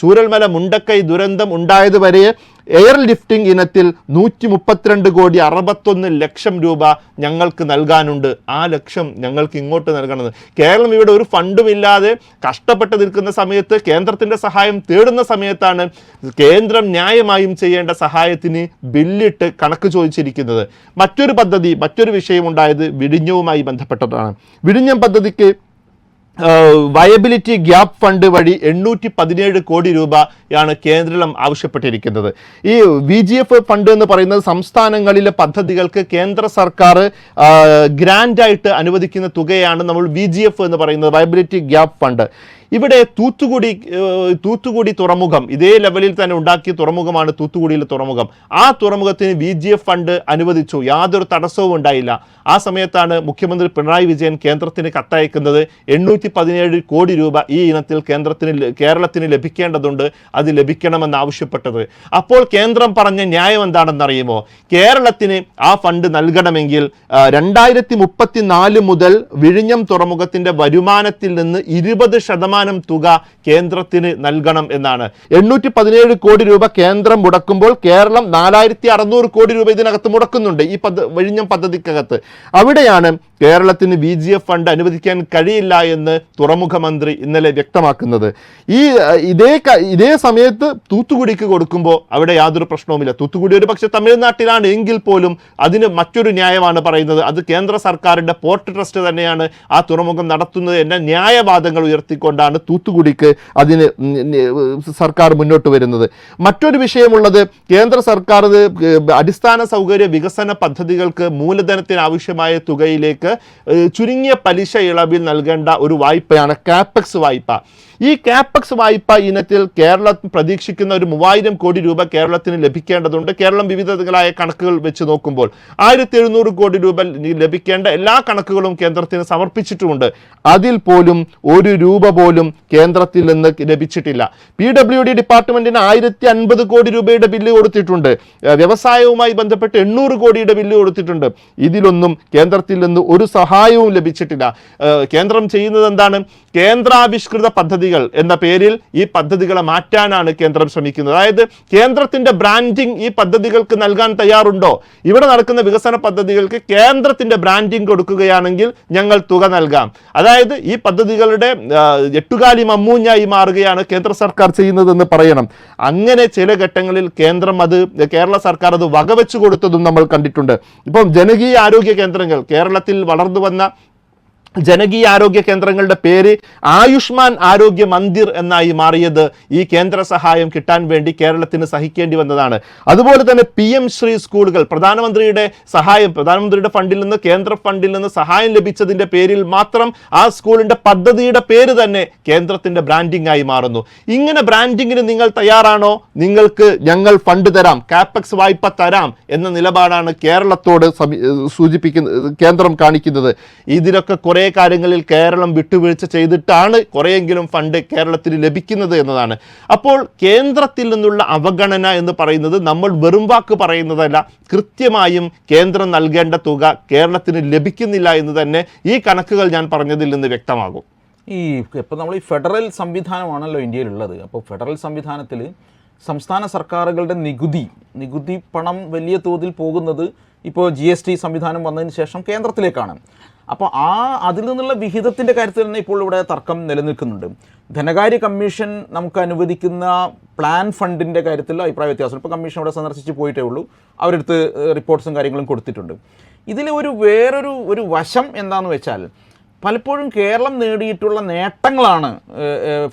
ചൂരൽമല മുണ്ടക്കൈ ദുരന്തം ഉണ്ടായത് വരെ എയർ ലിഫ്റ്റിംഗ് ഇനത്തിൽ നൂറ്റി മുപ്പത്തിരണ്ട് കോടി അറുപത്തൊന്ന് ലക്ഷം രൂപ ഞങ്ങൾക്ക് നൽകാനുണ്ട്. ആ ലക്ഷം ഞങ്ങൾക്ക് ഇങ്ങോട്ട് നൽകണത്. കേരളം ഇവിടെ ഒരു ഫണ്ടുമില്ലാതെ കഷ്ടപ്പെട്ട് നിൽക്കുന്ന സമയത്ത് കേന്ദ്രത്തിന്റെ സഹായം തേടുന്ന സമയത്താണ് കേന്ദ്രം ന്യായമായും ചെയ്യേണ്ട സഹായത്തിന് ബില്ലിട്ട് കണക്ക് ചോദിച്ചിരിക്കുന്നത്. മറ്റൊരു പദ്ധതി മറ്റൊരു വിഷയം ഉണ്ടായത് വിഴിഞ്ഞവുമായി ബന്ധപ്പെട്ടതാണ്. വിഴിഞ്ഞം പദ്ധതിക്ക് വയബിലിറ്റി ഗ്യാപ്പ് ഫണ്ട് വഴി എണ്ണൂറ്റി പതിനേഴ് കോടി രൂപയാണ് കേന്ദ്രം ആവശ്യപ്പെട്ടിരിക്കുന്നത്. ഈ വി ജി എഫ് ഫണ്ട് എന്ന് പറയുന്നത് സംസ്ഥാനങ്ങളിലെ പദ്ധതികൾക്ക് കേന്ദ്ര സർക്കാർ ഗ്രാൻഡായിട്ട് അനുവദിക്കുന്ന തുകയാണ് നമ്മൾ വി ജി എഫ് എന്ന് പറയുന്നത് വയബിലിറ്റി ഗ്യാപ്പ് ഫണ്ട്. ഇവിടെ തൂത്തുകുടി തൂത്തുകുടി തുറമുഖം ഇതേ ലെവലിൽ തന്നെ ഉണ്ടാക്കിയ തുറമുഖമാണ് തൂത്തുകുടിയിലെ തുറമുഖം. ആ തുറമുഖത്തിന് വി ജി എഫ് ഫണ്ട് അനുവദിച്ചു. യാതൊരു തടസ്സവും ഉണ്ടായില്ല. ആ സമയത്താണ് മുഖ്യമന്ത്രി പിണറായി വിജയൻ കേന്ദ്രത്തിന് കത്തയക്കുന്നത്. എണ്ണൂറ്റി പതിനേഴ് കോടി രൂപ ഈ ഇനത്തിൽ കേന്ദ്രത്തിന് കേരളത്തിന് ലഭിക്കേണ്ടതുണ്ട്. അത് ലഭിക്കണമെന്ന് ആവശ്യപ്പെട്ടത്. അപ്പോൾ കേന്ദ്രം പറഞ്ഞ ന്യായം എന്താണെന്നറിയുമോ? കേരളത്തിന് ആ ഫണ്ട് നൽകണമെങ്കിൽ രണ്ടായിരത്തി മുപ്പത്തി നാല് മുതൽ വിഴിഞ്ഞം തുറമുഖത്തിന്റെ വരുമാനത്തിൽ നിന്ന് ഇരുപത് ശതമാനം തുക കേന്ദ്രത്തിന് നൽകണം എന്നാണ്. എണ്ണൂറ്റി പതിനേഴ് കോടി രൂപ കേന്ദ്രം മുടക്കുമ്പോൾ കേരളം നാലായിരത്തി അറുന്നൂറ് കോടി രൂപ ഇതിനകത്ത് മുടക്കുന്നുണ്ട് ഈ പദ്ധ വിഴിഞ്ഞം പദ്ധതിക്കകത്ത്. അവിടെയാണ് കേരളത്തിന് വി ജി എഫ് ഫണ്ട് അനുവദിക്കാൻ കഴിയില്ല എന്ന് തുറമുഖ മന്ത്രി ഇന്നലെ വ്യക്തമാക്കുന്നത്. ഈ ഇതേ ഇതേ സമയത്ത് തൂത്തുകുടിക്ക് കൊടുക്കുമ്പോൾ അവിടെ യാതൊരു പ്രശ്നവുമില്ല. തൂത്തുകുടി ഒരു പക്ഷേ തമിഴ്നാട്ടിലാണ് എങ്കിൽ പോലും അതിന് മറ്റൊരു ന്യായമാണ് പറയുന്നത്. അത് കേന്ദ്ര സർക്കാരിന്റെ പോർട്ട് ട്രസ്റ്റ് തന്നെയാണ് ആ തുറമുഖം നടത്തുന്നത് എന്ന ന്യായവാദങ്ങൾ ഉയർത്തിക്കൊണ്ടാണ് തൂത്തുകുടിക്ക് അതിന് സർക്കാർ മുന്നോട്ട് വരുന്നത്. മറ്റൊരു വിഷയമുള്ളത് കേന്ദ്ര സർക്കാർ അടിസ്ഥാന സൗകര്യ വികസന പദ്ധതികൾക്ക് മൂലധനത്തിന് ആവശ്യമായ തുകയിലേക്ക് ചുരുങ്ങിയ പലിശ ഇളവിൽ നൽകേണ്ട ഒരു വായ്പയാണ് കാപ്പക്സ് വായ്പ. ഈ കാപ്പക്സ് വായ്പ ഇനത്തിൽ കേരളം പ്രതീക്ഷിക്കുന്ന ഒരു മൂവായിരം കോടി രൂപ കേരളത്തിന് ലഭിക്കേണ്ടതുണ്ട്. കേരളം വിവിധങ്ങളായ കണക്കുകൾ വെച്ച് നോക്കുമ്പോൾ ആയിരത്തി എഴുന്നൂറ് കോടി രൂപ ലഭിക്കേണ്ട എല്ലാ കണക്കുകളും കേന്ദ്രത്തിന് സമർപ്പിച്ചിട്ടുമുണ്ട്. അതിൽ പോലും ഒരു രൂപ പോലും കേന്ദ്രത്തിൽ നിന്ന് ലഭിച്ചിട്ടില്ല. പി ഡബ്ല്യു ഡി ഡിപ്പാർട്ട്മെന്റിന് ആയിരത്തി അൻപത് കോടി രൂപയുടെ ബില്ല് കൊടുത്തിട്ടുണ്ട്. വ്യവസായവുമായി ബന്ധപ്പെട്ട് എണ്ണൂറ് കോടിയുടെ ബില്ല് കൊടുത്തിട്ടുണ്ട്. ഇതിലൊന്നും കേന്ദ്രത്തിൽ നിന്ന് ഒരു സഹായവും ലഭിച്ചിട്ടില്ല. കേന്ദ്രം ചെയ്യുന്നത് എന്താണ്? കേന്ദ്രാവിഷ്കൃത പദ്ധതികൾ എന്ന പേരിൽ ഈ പദ്ധതികളെ മാറ്റാനാണ് കേന്ദ്രം ശ്രമിക്കുന്നത്. അതായത് കേന്ദ്രത്തിന്റെ ബ്രാൻഡിംഗ് ഈ പദ്ധതികൾക്ക് നൽകാൻ തയ്യാറുണ്ടോ? ഇവിടെ നടക്കുന്ന വികസന പദ്ധതികൾക്ക് കേന്ദ്രത്തിന്റെ ബ്രാൻഡിംഗ് കൊടുക്കുകയാണെങ്കിൽ ഞങ്ങൾ തുക നൽകാം. അതായത് ഈ പദ്ധതികളുടെ എട്ടുകാലി മമ്മൂഞ്ഞായി മാറുകയാണ് കേന്ദ്ര സർക്കാർ ചെയ്യുന്നതെന്ന് പറയണം. അങ്ങനെ ചില ഘട്ടങ്ങളിൽ കേന്ദ്രം അത് കേരള സർക്കാർ അത് വകവെച്ചു കൊടുത്തതും നമ്മൾ കണ്ടിട്ടുണ്ട്. ഇപ്പം ജനകീയ ആരോഗ്യ കേന്ദ്രങ്ങൾ കേരളത്തിൽ വളർന്നു വന്ന ജനകീയ ആരോഗ്യ കേന്ദ്രങ്ങളുടെ പേര് ആയുഷ്മാൻ ആരോഗ്യ മന്ദിർ എന്നായി മാറിയത് ഈ കേന്ദ്ര സഹായം കിട്ടാൻ വേണ്ടി കേരളത്തിന് സഹിക്കേണ്ടി വന്നതാണ്. അതുപോലെ തന്നെ പി എം ശ്രീ സ്കൂളുകൾ പ്രധാനമന്ത്രിയുടെ സഹായം പ്രധാനമന്ത്രിയുടെ ഫണ്ടിൽ നിന്ന് കേന്ദ്ര ഫണ്ടിൽ നിന്ന് സഹായം ലഭിച്ചതിന്റെ പേരിൽ മാത്രം ആ സ്കൂളിന്റെ പദ്ധതിയുടെ പേര് തന്നെ കേന്ദ്രത്തിന്റെ ബ്രാൻഡിംഗ് ആയി മാറുന്നു. ഇങ്ങനെ ബ്രാൻഡിങ്ങിന് നിങ്ങൾ തയ്യാറാണോ? നിങ്ങൾക്ക് ഞങ്ങൾ ഫണ്ട് തരാം കാപ്പക്സ് വായ്പ തരാം എന്ന നിലപാടാണ് കേരളത്തോട് സൂചിപ്പിക്കുന്ന കേന്ദ്രം കാണിക്കുന്നത്. ഇതിനൊക്കെ കുറേ കാര്യങ്ങളിൽ കേരളം വിട്ടുവീഴ്ച ചെയ്തിട്ടാണ് കുറേയെങ്കിലും ഫണ്ട് കേരളത്തിന് ലഭിക്കുന്നത് എന്നതാണ്. അപ്പോൾ കേന്ദ്രത്തിൽ നിന്നുള്ള അവഗണന എന്ന് പറയുന്നത് നമ്മൾ വെറും വാക്ക് പറയുന്നതല്ല. കൃത്യമായും കേന്ദ്രം നൽകേണ്ട തുക കേരളത്തിന് ലഭിക്കുന്നില്ല എന്ന് തന്നെ ഈ കണക്കുകൾ ഞാൻ പറഞ്ഞതിൽ നിന്ന് വ്യക്തമാകും. ഈ ഇപ്പം നമ്മൾ ഈ ഫെഡറൽ സംവിധാനമാണല്ലോ ഇന്ത്യയിലുള്ളത്. അപ്പോൾ ഫെഡറൽ സംവിധാനത്തിൽ സംസ്ഥാന സർക്കാരുകളുടെ നികുതി നികുതി പണം വലിയ തോതിൽ പോകുന്നത് ഇപ്പോൾ ജി എസ് ടി സംവിധാനം വന്നതിന് ശേഷം കേന്ദ്രത്തിലേക്കാണ്. അപ്പോൾ ആ അതിൽ നിന്നുള്ള വിഹിതത്തിന്റെ കാര്യത്തിൽ തന്നെ ഇപ്പോൾ ഇവിടെ തർക്കം നിലനിൽക്കുന്നുണ്ട്. ധനകാര്യ കമ്മീഷൻ നമുക്ക് അനുവദിക്കുന്ന പ്ലാൻ ഫണ്ടിന്റെ കാര്യത്തിൽ അഭിപ്രായ വ്യത്യാസം ഇപ്പോൾ കമ്മീഷൻ അവിടെ സന്ദർശിച്ച് പോയിട്ടേ ഉള്ളൂ. അവരെടുത്ത് റിപ്പോർട്ട്സും കാര്യങ്ങളും കൊടുത്തിട്ടുണ്ട്. ഇതിൽ ഒരു വേറൊരു ഒരു വശം എന്താണെന്ന് വെച്ചാൽ പലപ്പോഴും കേരളം നേടിയിട്ടുള്ള നേട്ടങ്ങളാണ്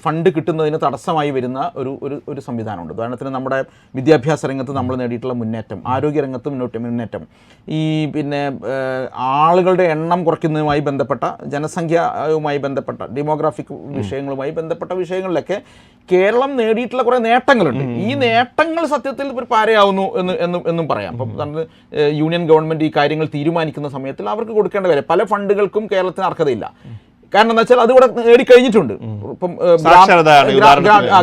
ഫണ്ട് കിട്ടുന്നതിന് തടസ്സമായി വരുന്ന ഒരു ഒരു ഒരു സംവിധാനമുണ്ട്. ഉദാഹരണത്തിന് നമ്മുടെ വിദ്യാഭ്യാസ രംഗത്ത് നമ്മൾ നേടിയിട്ടുള്ള മുന്നേറ്റം ആരോഗ്യ രംഗത്ത് മുന്നോട്ട് മുന്നേറ്റം. ഈ പിന്നെ ആളുകളുടെ എണ്ണം കുറയ്ക്കുന്നതുമായി ബന്ധപ്പെട്ട ജനസംഖ്യയുമായി ബന്ധപ്പെട്ട ഡെമോഗ്രാഫിക് വിഷയങ്ങളുമായി ബന്ധപ്പെട്ട വിഷയങ്ങളിലൊക്കെ കേരളം നേടിയിട്ടുള്ള കുറേ നേട്ടങ്ങളുണ്ട്. ഈ നേട്ടങ്ങൾ സത്യത്തിൽ ഒരു പാരയാവുന്നു എന്ന് എന്നും എന്നും പറയാം. അപ്പം യൂണിയൻ ഗവൺമെന്റ് ഈ കാര്യങ്ങൾ തീരുമാനിക്കുന്ന സമയത്തിൽ അവർക്ക് കൊടുക്കേണ്ട കാര്യം പല ഫണ്ടുകൾക്കും കേരളത്തിന് അർഹതയില്ല. കാരണം എന്താ വെച്ചാൽ അതിവിടെ നേടിക്കഴിഞ്ഞിട്ടുണ്ട്. ഇപ്പം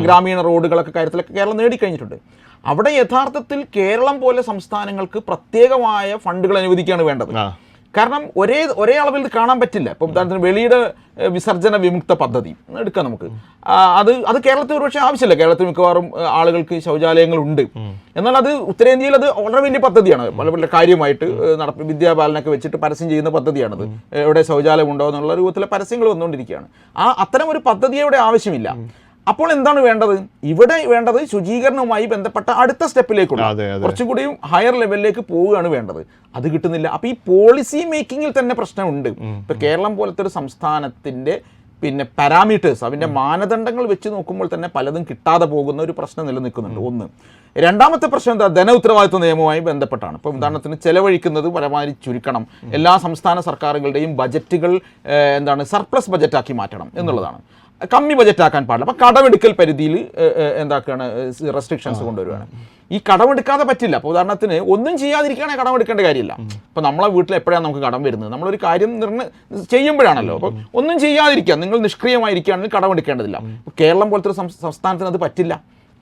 ഗ്രാമീണ റോഡുകളൊക്കെ കാര്യത്തിലൊക്കെ കേരളം നേടിക്കഴിഞ്ഞിട്ടുണ്ട്. അവിടെ യഥാർത്ഥത്തിൽ കേരളം പോലെ സംസ്ഥാനങ്ങൾക്ക് പ്രത്യേകമായ ഫണ്ടുകൾ അനുവദിക്കുകയാണ് വേണ്ടത്. കാരണം ഒരേ ഒരേ അളവിൽ കാണാൻ പറ്റില്ല. ഇപ്പം ഉദാഹരണത്തിന് വെളിയുടെ വിസർജന വിമുക്ത പദ്ധതി എടുക്കാം നമുക്ക്. അത് അത് കേരളത്തിൽ ഒരുപക്ഷെ ആവശ്യമില്ല. കേരളത്തിൽ മിക്കവാറും ആളുകൾക്ക് ശൗചാലയങ്ങളുണ്ട്. എന്നാൽ അത് ഉത്തരേന്ത്യയിൽ അത് വളരെ വലിയ പദ്ധതിയാണ്. പല പല കാര്യമായിട്ട് നടപ്പ് വിദ്യാപാലനൊക്കെ വെച്ചിട്ട് പരസ്യം ചെയ്യുന്ന പദ്ധതിയാണത്. എവിടെ ശൗചാലയം ഉണ്ടോ എന്നുള്ള രൂപത്തിലെ പരസ്യങ്ങൾ വന്നുകൊണ്ടിരിക്കുകയാണ്. ആ അത്തരം ഒരു പദ്ധതിയെ ഇവിടെ ആവശ്യമില്ല. അപ്പോൾ എന്താണ് വേണ്ടത്? ഇവിടെ വേണ്ടത് ശുചീകരണവുമായി ബന്ധപ്പെട്ട അടുത്ത സ്റ്റെപ്പിലേക്കുള്ള കുറച്ചും കൂടിയും ഹയർ ലെവലിലേക്ക് പോവുകയാണ് വേണ്ടത്. അത് കിട്ടുന്നില്ല. അപ്പൊ ഈ പോളിസി മേക്കിങ്ങിൽ തന്നെ പ്രശ്നമുണ്ട്. ഇപ്പൊ കേരളം പോലത്തെ ഒരു സംസ്ഥാനത്തിന്റെ പിന്നെ പാരാമീറ്റേഴ്സ് അതിന്റെ മാനദണ്ഡങ്ങൾ വെച്ച് നോക്കുമ്പോൾ തന്നെ പലതും കിട്ടാതെ പോകുന്ന ഒരു പ്രശ്നം നിലനിൽക്കുന്നുണ്ട്. ഒന്ന്. രണ്ടാമത്തെ പ്രശ്നം എന്താ? ധന ഉത്തരവാദിത്വ നിയമവുമായി ബന്ധപ്പെട്ടാണ്. ഇപ്പം ഉദാഹരണത്തിന് ചെലവഴിക്കുന്നത് പരമാവധി ചുരുക്കണം. എല്ലാ സംസ്ഥാന സർക്കാരുകളുടെയും ബജറ്റുകൾ എന്താണ് സർപ്ലസ് ബജറ്റാക്കി മാറ്റണം എന്നുള്ളതാണ്. കമ്മി ബജറ്റ് ആക്കാൻ പാടില്ല. അപ്പം കടമെടുക്കൽ പരിധിയിൽ എന്താക്കുകയാണ് റെസ്ട്രിക്ഷൻസ് കൊണ്ടുവരികയാണ് ഈ കടമെടുക്കാതെ പറ്റില്ല. അപ്പോൾ ഉദാഹരണത്തിന് ഒന്നും ചെയ്യാതിരിക്കുകയാണെങ്കിൽ കടമെടുക്കേണ്ട കാര്യമില്ല. അപ്പോൾ നമ്മളെ വീട്ടിൽ എപ്പോഴാണ് നമുക്ക് കടം വരുന്നത്? നമ്മളൊരു കാര്യം നിർണ ചെയ്യുമ്പോഴാണല്ലോ. അപ്പോൾ ഒന്നും ചെയ്യാതിരിക്കുക. നിങ്ങൾ നിഷ്ക്രിയമായിരിക്കുകയാണെങ്കിൽ കടമെടുക്കേണ്ടതില്ല. കേരളം പോലത്തെ ഒരു സംസ്ഥാനത്തിന് അത് പറ്റില്ല.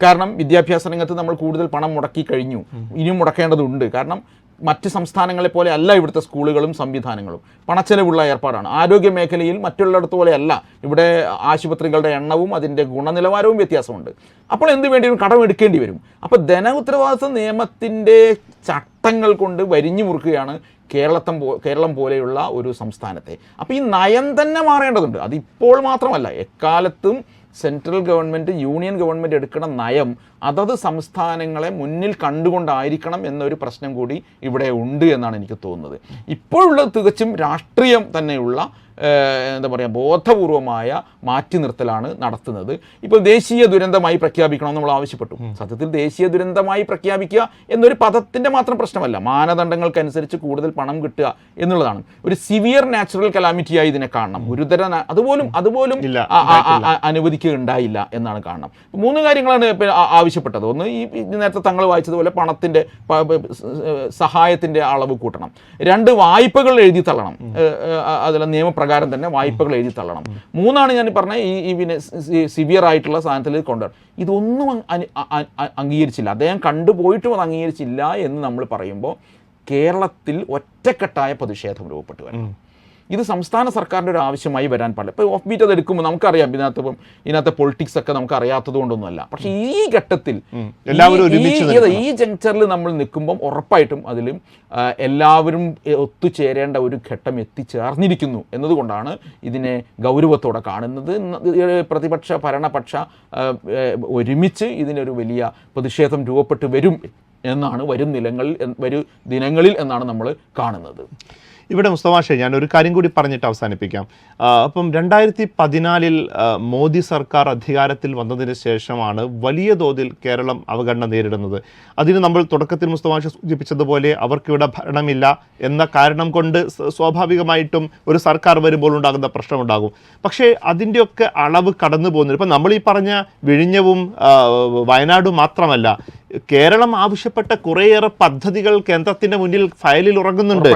കാരണം വിദ്യാഭ്യാസ രംഗത്ത് നമ്മൾ കൂടുതൽ പണം മുടക്കി കഴിഞ്ഞു. ഇനിയും മുടക്കേണ്ടതുണ്ട്. കാരണം മറ്റ് സംസ്ഥാനങ്ങളെ പോലെ അല്ല ഇവിടുത്തെ സ്കൂളുകളും സംവിധാനങ്ങളും. പണച്ചെലവുള്ള ഏർപ്പാടാണ്. ആരോഗ്യ മേഖലയിൽ മറ്റുള്ളിടത്ത് പോലെയല്ല ഇവിടെ ആശുപത്രികളുടെ എണ്ണവും അതിന്റെ ഗുണനിലവാരവും വ്യത്യാസമുണ്ട്. അപ്പോൾ എന്ത് വേണ്ടി വരും? കടം എടുക്കേണ്ടി വരും. അപ്പോൾ ധന ഉത്തരവാദിത്വ നിയമത്തിന്റെ ചട്ടങ്ങൾ കൊണ്ട് വരിഞ്ഞു മുറുക്കുകയാണ് കേരളത്തം പോ കേരളം പോലെയുള്ള ഒരു സംസ്ഥാനത്തെ. അപ്പോൾ ഈ നയം തന്നെ മാറേണ്ടതുണ്ട്. അതിപ്പോൾ മാത്രമല്ല എക്കാലത്തും സെൻട്രൽ ഗവൺമെന്റ് യൂണിയൻ ഗവൺമെന്റ് എടുക്കുന്ന നയം അതത് സംസ്ഥാനങ്ങളെ മുന്നിൽ കണ്ടുകൊണ്ടായിരിക്കണം എന്നൊരു പ്രശ്നം കൂടി ഇവിടെ ഉണ്ട് എന്നാണ് എനിക്ക് തോന്നുന്നത്. ഇപ്പോഴുള്ളത് തികച്ചും രാഷ്ട്രീയം തന്നെയുള്ള എന്താ പറയുക ബോധപൂർവമായ മാറ്റി നിർത്തലാണ് നടത്തുന്നത്. ഇപ്പോൾ ദേശീയ ദുരന്തമായി പ്രഖ്യാപിക്കണം നമ്മൾ ആവശ്യപ്പെട്ടു. സത്യത്തിൽ ദേശീയ ദുരന്തമായി പ്രഖ്യാപിക്കുക എന്നൊരു പദത്തിന്റെ മാത്രം പ്രശ്നമല്ല. മാനദണ്ഡങ്ങൾക്കനുസരിച്ച് കൂടുതൽ പണം കിട്ടുക എന്നുള്ളതാണ്. ഒരു സിവിയർ നാച്ചുറൽ കലാമിറ്റി ആയി ഇതിനെ കാണണം. ഗുരുതര അതുപോലും അതുപോലും അനുവദിക്കുകയുണ്ടായില്ല എന്നാണ് കാണണം. മൂന്ന് കാര്യങ്ങളാണ് ആവശ്യപ്പെട്ടത്. ഒന്ന് ഈ നേരത്തെ തങ്ങൾ വായിച്ചതുപോലെ പണത്തിന്റെ പ- പ- സഹായത്തിന്റെ അളവ് കൂട്ടണം. രണ്ട് വായ്പകൾ എഴുതി തള്ളണം. അതിലെ നിയമപ്രകാരം തന്നെ വായ്പകൾ എഴുതി തള്ളണം. മൂന്നാണ് ഞാൻ പറഞ്ഞ ഈ പിന്നെ സിവിയർ ആയിട്ടുള്ള സാധനത്തിൽ കൊണ്ടുവരണം ഇതൊന്നും അംഗീകരിച്ചില്ല. അദ്ദേഹം കണ്ടുപോയിട്ടും അത് അംഗീകരിച്ചില്ല എന്ന് നമ്മൾ പറയുമ്പോൾ കേരളത്തിൽ ഒറ്റക്കെട്ടായ പ്രതിഷേധം രൂപപ്പെട്ടു വരണം ഇത് സംസ്ഥാന സർക്കാരിന്റെ ഒരു ആവശ്യമായി വരാൻ പാടില്ല. ഇപ്പോൾ ഓഫ് ബീറ്റ് അത് എടുക്കുമ്പോൾ നമുക്കറിയാം ഇതിനകത്ത് ഇപ്പം ഇതിനകത്തെ പൊളിറ്റിക്സ് ഒക്കെ നമുക്ക് അറിയാത്തത് കൊണ്ടൊന്നുമല്ല പക്ഷേ ഈ ഘട്ടത്തിൽ എല്ലാവരും ഈ- ഒരുമിച്ച് ഈ- ഈ ജങ്ചറിൽ നമ്മൾ നിൽക്കുമ്പം ഉറപ്പായിട്ടും അതിലും എല്ലാവരും ഒത്തുചേരേണ്ട ഒരു ഘട്ടം എത്തിച്ചേർന്നിരിക്കുന്നു എന്നതുകൊണ്ടാണ് ഇതിനെ ഗൗരവത്തോടെ കാണുന്നത്. പ്രതിപക്ഷ ഭരണപക്ഷ ഒരുമിച്ച് ഇതിനൊരു വലിയ പ്രതിഷേധം രൂപപ്പെട്ട് വരും എന്നാണ് വരും നിലങ്ങളിൽ വരും ദിനങ്ങളിൽ എന്നാണ് നമ്മൾ കാണുന്നത്. ഇവിടെ മുസ്തമാഷെ ഞാൻ ഒരു കാര്യം കൂടി പറഞ്ഞിട്ട് അവസാനിപ്പിക്കാം. അപ്പം രണ്ടായിരത്തി പതിനാലിൽ മോദി സർക്കാർ അധികാരത്തിൽ വന്നതിന് ശേഷമാണ് വലിയ തോതിൽ കേരളം അവഗണന നേരിടുന്നത്. അതിന് നമ്മൾ തുടക്കത്തിൽ മുസ്തമാഷ സൂചിപ്പിച്ചതുപോലെ അവർക്കിവിടെ ഭരണമില്ല എന്ന കാരണം കൊണ്ട് സ്വാഭാവികമായിട്ടും ഒരു സർക്കാർ വരുമ്പോൾ ഉണ്ടാകുന്ന പ്രശ്നമുണ്ടാകും. പക്ഷേ അതിന്റെയൊക്കെ അളവ് കടന്നു പോകുന്നത് ഇപ്പം നമ്മൾ ഈ പറഞ്ഞ വിഴിഞ്ഞവും വയനാടും മാത്രമല്ല കേരളം ആവശ്യപ്പെട്ട കുറേയേറെ പദ്ധതികൾ കേന്ദ്രത്തിന്റെ മുന്നിൽ ഫയലിൽ ഉറങ്ങുന്നുണ്ട്.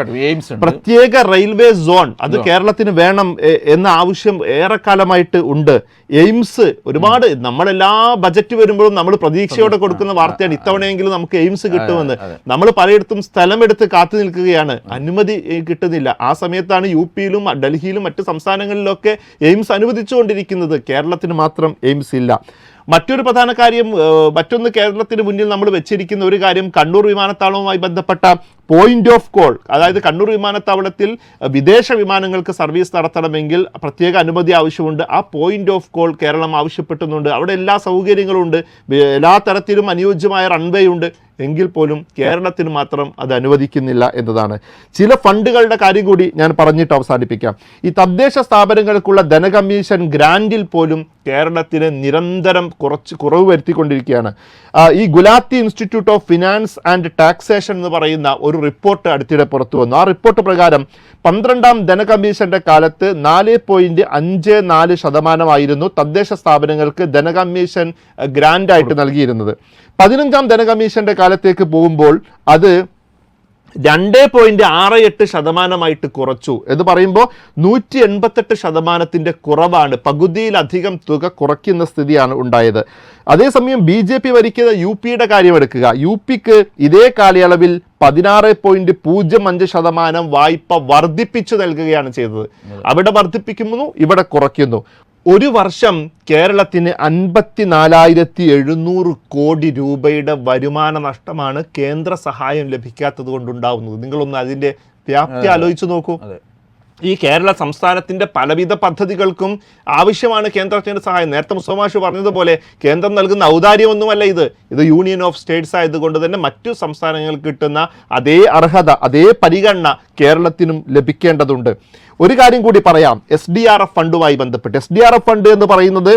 പ്രത്യേക റെയിൽവേ സോൺ അത് കേരളത്തിന് വേണം എന്ന ആവശ്യം ഏറെക്കാലമായിട്ട് ഉണ്ട്. എയിംസ് ഒരുപാട്. നമ്മളെല്ലാ ബജറ്റ് വരുമ്പോഴും നമ്മൾ പ്രതീക്ഷയോടെ കൊടുക്കുന്ന വാർത്തയാണ്. ഇത്തവണയെങ്കിലും നമുക്ക് എയിംസ് കിട്ടുമെന്ന്. നമ്മൾ പലയിടത്തും സ്ഥലമെടുത്ത് കാത്തു നിൽക്കുകയാണ്. അനുമതി കിട്ടുന്നില്ല. ആ സമയത്താണ് യു പിയിലും ഡൽഹിയിലും മറ്റ് സംസ്ഥാനങ്ങളിലൊക്കെ എയിംസ് അനുവദിച്ചുകൊണ്ടിരിക്കുന്നത്. കേരളത്തിന് മാത്രം എയിംസ് ഇല്ല. മറ്റൊരു പ്രധാന കാര്യം മറ്റൊന്ന് കേരളത്തിന് മുന്നിൽ നമ്മൾ വെച്ചിരിക്കുന്ന ഒരു കാര്യം കണ്ണൂർ വിമാനത്താവളവുമായി ബന്ധപ്പെട്ട പോയിന്റ് ഓഫ് കോൾ അതായത് കണ്ണൂർ വിമാനത്താവളത്തിൽ വിദേശ വിമാനങ്ങൾക്ക് സർവീസ് നടത്തണമെങ്കിൽ പ്രത്യേക അനുമതി ആവശ്യമുണ്ട്. ആ പോയിന്റ് ഓഫ് കോൾ കേരളം ആവശ്യപ്പെട്ടുന്നുണ്ട്. അവിടെ എല്ലാ സൗകര്യങ്ങളും ഉണ്ട് എല്ലാ തരത്തിലും അനുയോജ്യമായ റൺവേ ഉണ്ട്. എങ്കിൽ പോലും കേരളത്തിന് മാത്രം അത് അനുവദിക്കുന്നില്ല എന്നതാണ്. ചില ഫണ്ടുകളുടെ കാര്യം കൂടി ഞാൻ പറഞ്ഞിട്ട് അവസാനിപ്പിക്കാം. ഈ തദ്ദേശ സ്ഥാപനങ്ങൾക്കുള്ള ധനകമ്മീഷൻ ഗ്രാൻഡിൽ പോലും കേരളത്തിന് നിരന്തരം കുറച്ച് കുറവ് വരുത്തിക്കൊണ്ടിരിക്കുകയാണ്. ഈ Gulati institute of finance and taxation എന്ന് പറയുന്ന ഒരു റിപ്പോർട്ട് അടുത്തിടെ പുറത്തു വന്നു. ആ റിപ്പോർട്ട് പ്രകാരം പന്ത്രണ്ടാം ധനകമ്മീഷന്റെ കാലത്ത് നാല് പോയിന്റ് അഞ്ച് നാല് ശതമാനമായിരുന്നു തദ്ദേശ സ്ഥാപനങ്ങൾക്ക് ധനകമ്മീഷൻ ഗ്രാൻഡായിട്ട് നൽകിയിരുന്നത്. പതിനഞ്ചാം ധനകമ്മീഷന്റെ കാലത്തേക്ക് പോകുമ്പോൾ അത് രണ്ട് പോയിന്റ് ആറ് എട്ട് ശതമാനമായിട്ട് കുറച്ചു എന്ന് പറയുമ്പോൾ നൂറ്റി എൺപത്തെട്ട് ശതമാനത്തിന്റെ കുറവാണ്. പകുതിയിലധികം തുക കുറയ്ക്കുന്ന സ്ഥിതിയാണ് ഉണ്ടായത്. അതേസമയം ബി ജെ പി ഭരിക്കുന്ന യു പിയുടെ കാര്യം എടുക്കുക യു പിക്ക് ഇതേ കാലയളവിൽ പതിനാറ് പോയിന്റ് പൂജ്യം അഞ്ച് ശതമാനം വായ്പ വർദ്ധിപ്പിച്ചു നൽകുകയാണ് ചെയ്തത്. അവിടെ വർദ്ധിപ്പിക്കുന്നു ഇവിടെ കുറയ്ക്കുന്നു. ഒരു വർഷം കേരളത്തിന് അൻപത്തിനാലായിരത്തി എഴുന്നൂറ് കോടി രൂപയുടെ വരുമാന നഷ്ടമാണ് കേന്ദ്ര സഹായം ലഭിക്കാത്തത് കൊണ്ടുണ്ടാവുന്നത്. നിങ്ങളൊന്ന് അതിന്റെ വ്യാപ്തി ആലോചിച്ചു നോക്കൂ. ഈ കേരള സംസ്ഥാനത്തിന്റെ പലവിധ പദ്ധതികൾക്കും ആവശ്യമാണ് കേന്ദ്രത്തിന്റെ സഹായം. നേരത്തെ മുസ്തമാഷ് പറഞ്ഞതുപോലെ കേന്ദ്രം നൽകുന്ന ഔദാര്യമൊന്നുമല്ല ഇത്. ഇത് യൂണിയൻ ഓഫ് സ്റ്റേറ്റ്സ് ആയതുകൊണ്ട് തന്നെ മറ്റു സംസ്ഥാനങ്ങൾക്ക് കിട്ടുന്ന അതേ അർഹത അതേ പരിഗണന കേരളത്തിനും ലഭിക്കേണ്ടതുണ്ട്. ഒരു കാര്യം കൂടി പറയാം. എസ് ഡി ആർ എഫ് ഫണ്ടുമായി ബന്ധപ്പെട്ട്. S D R F fund എന്ന് പറയുന്നത്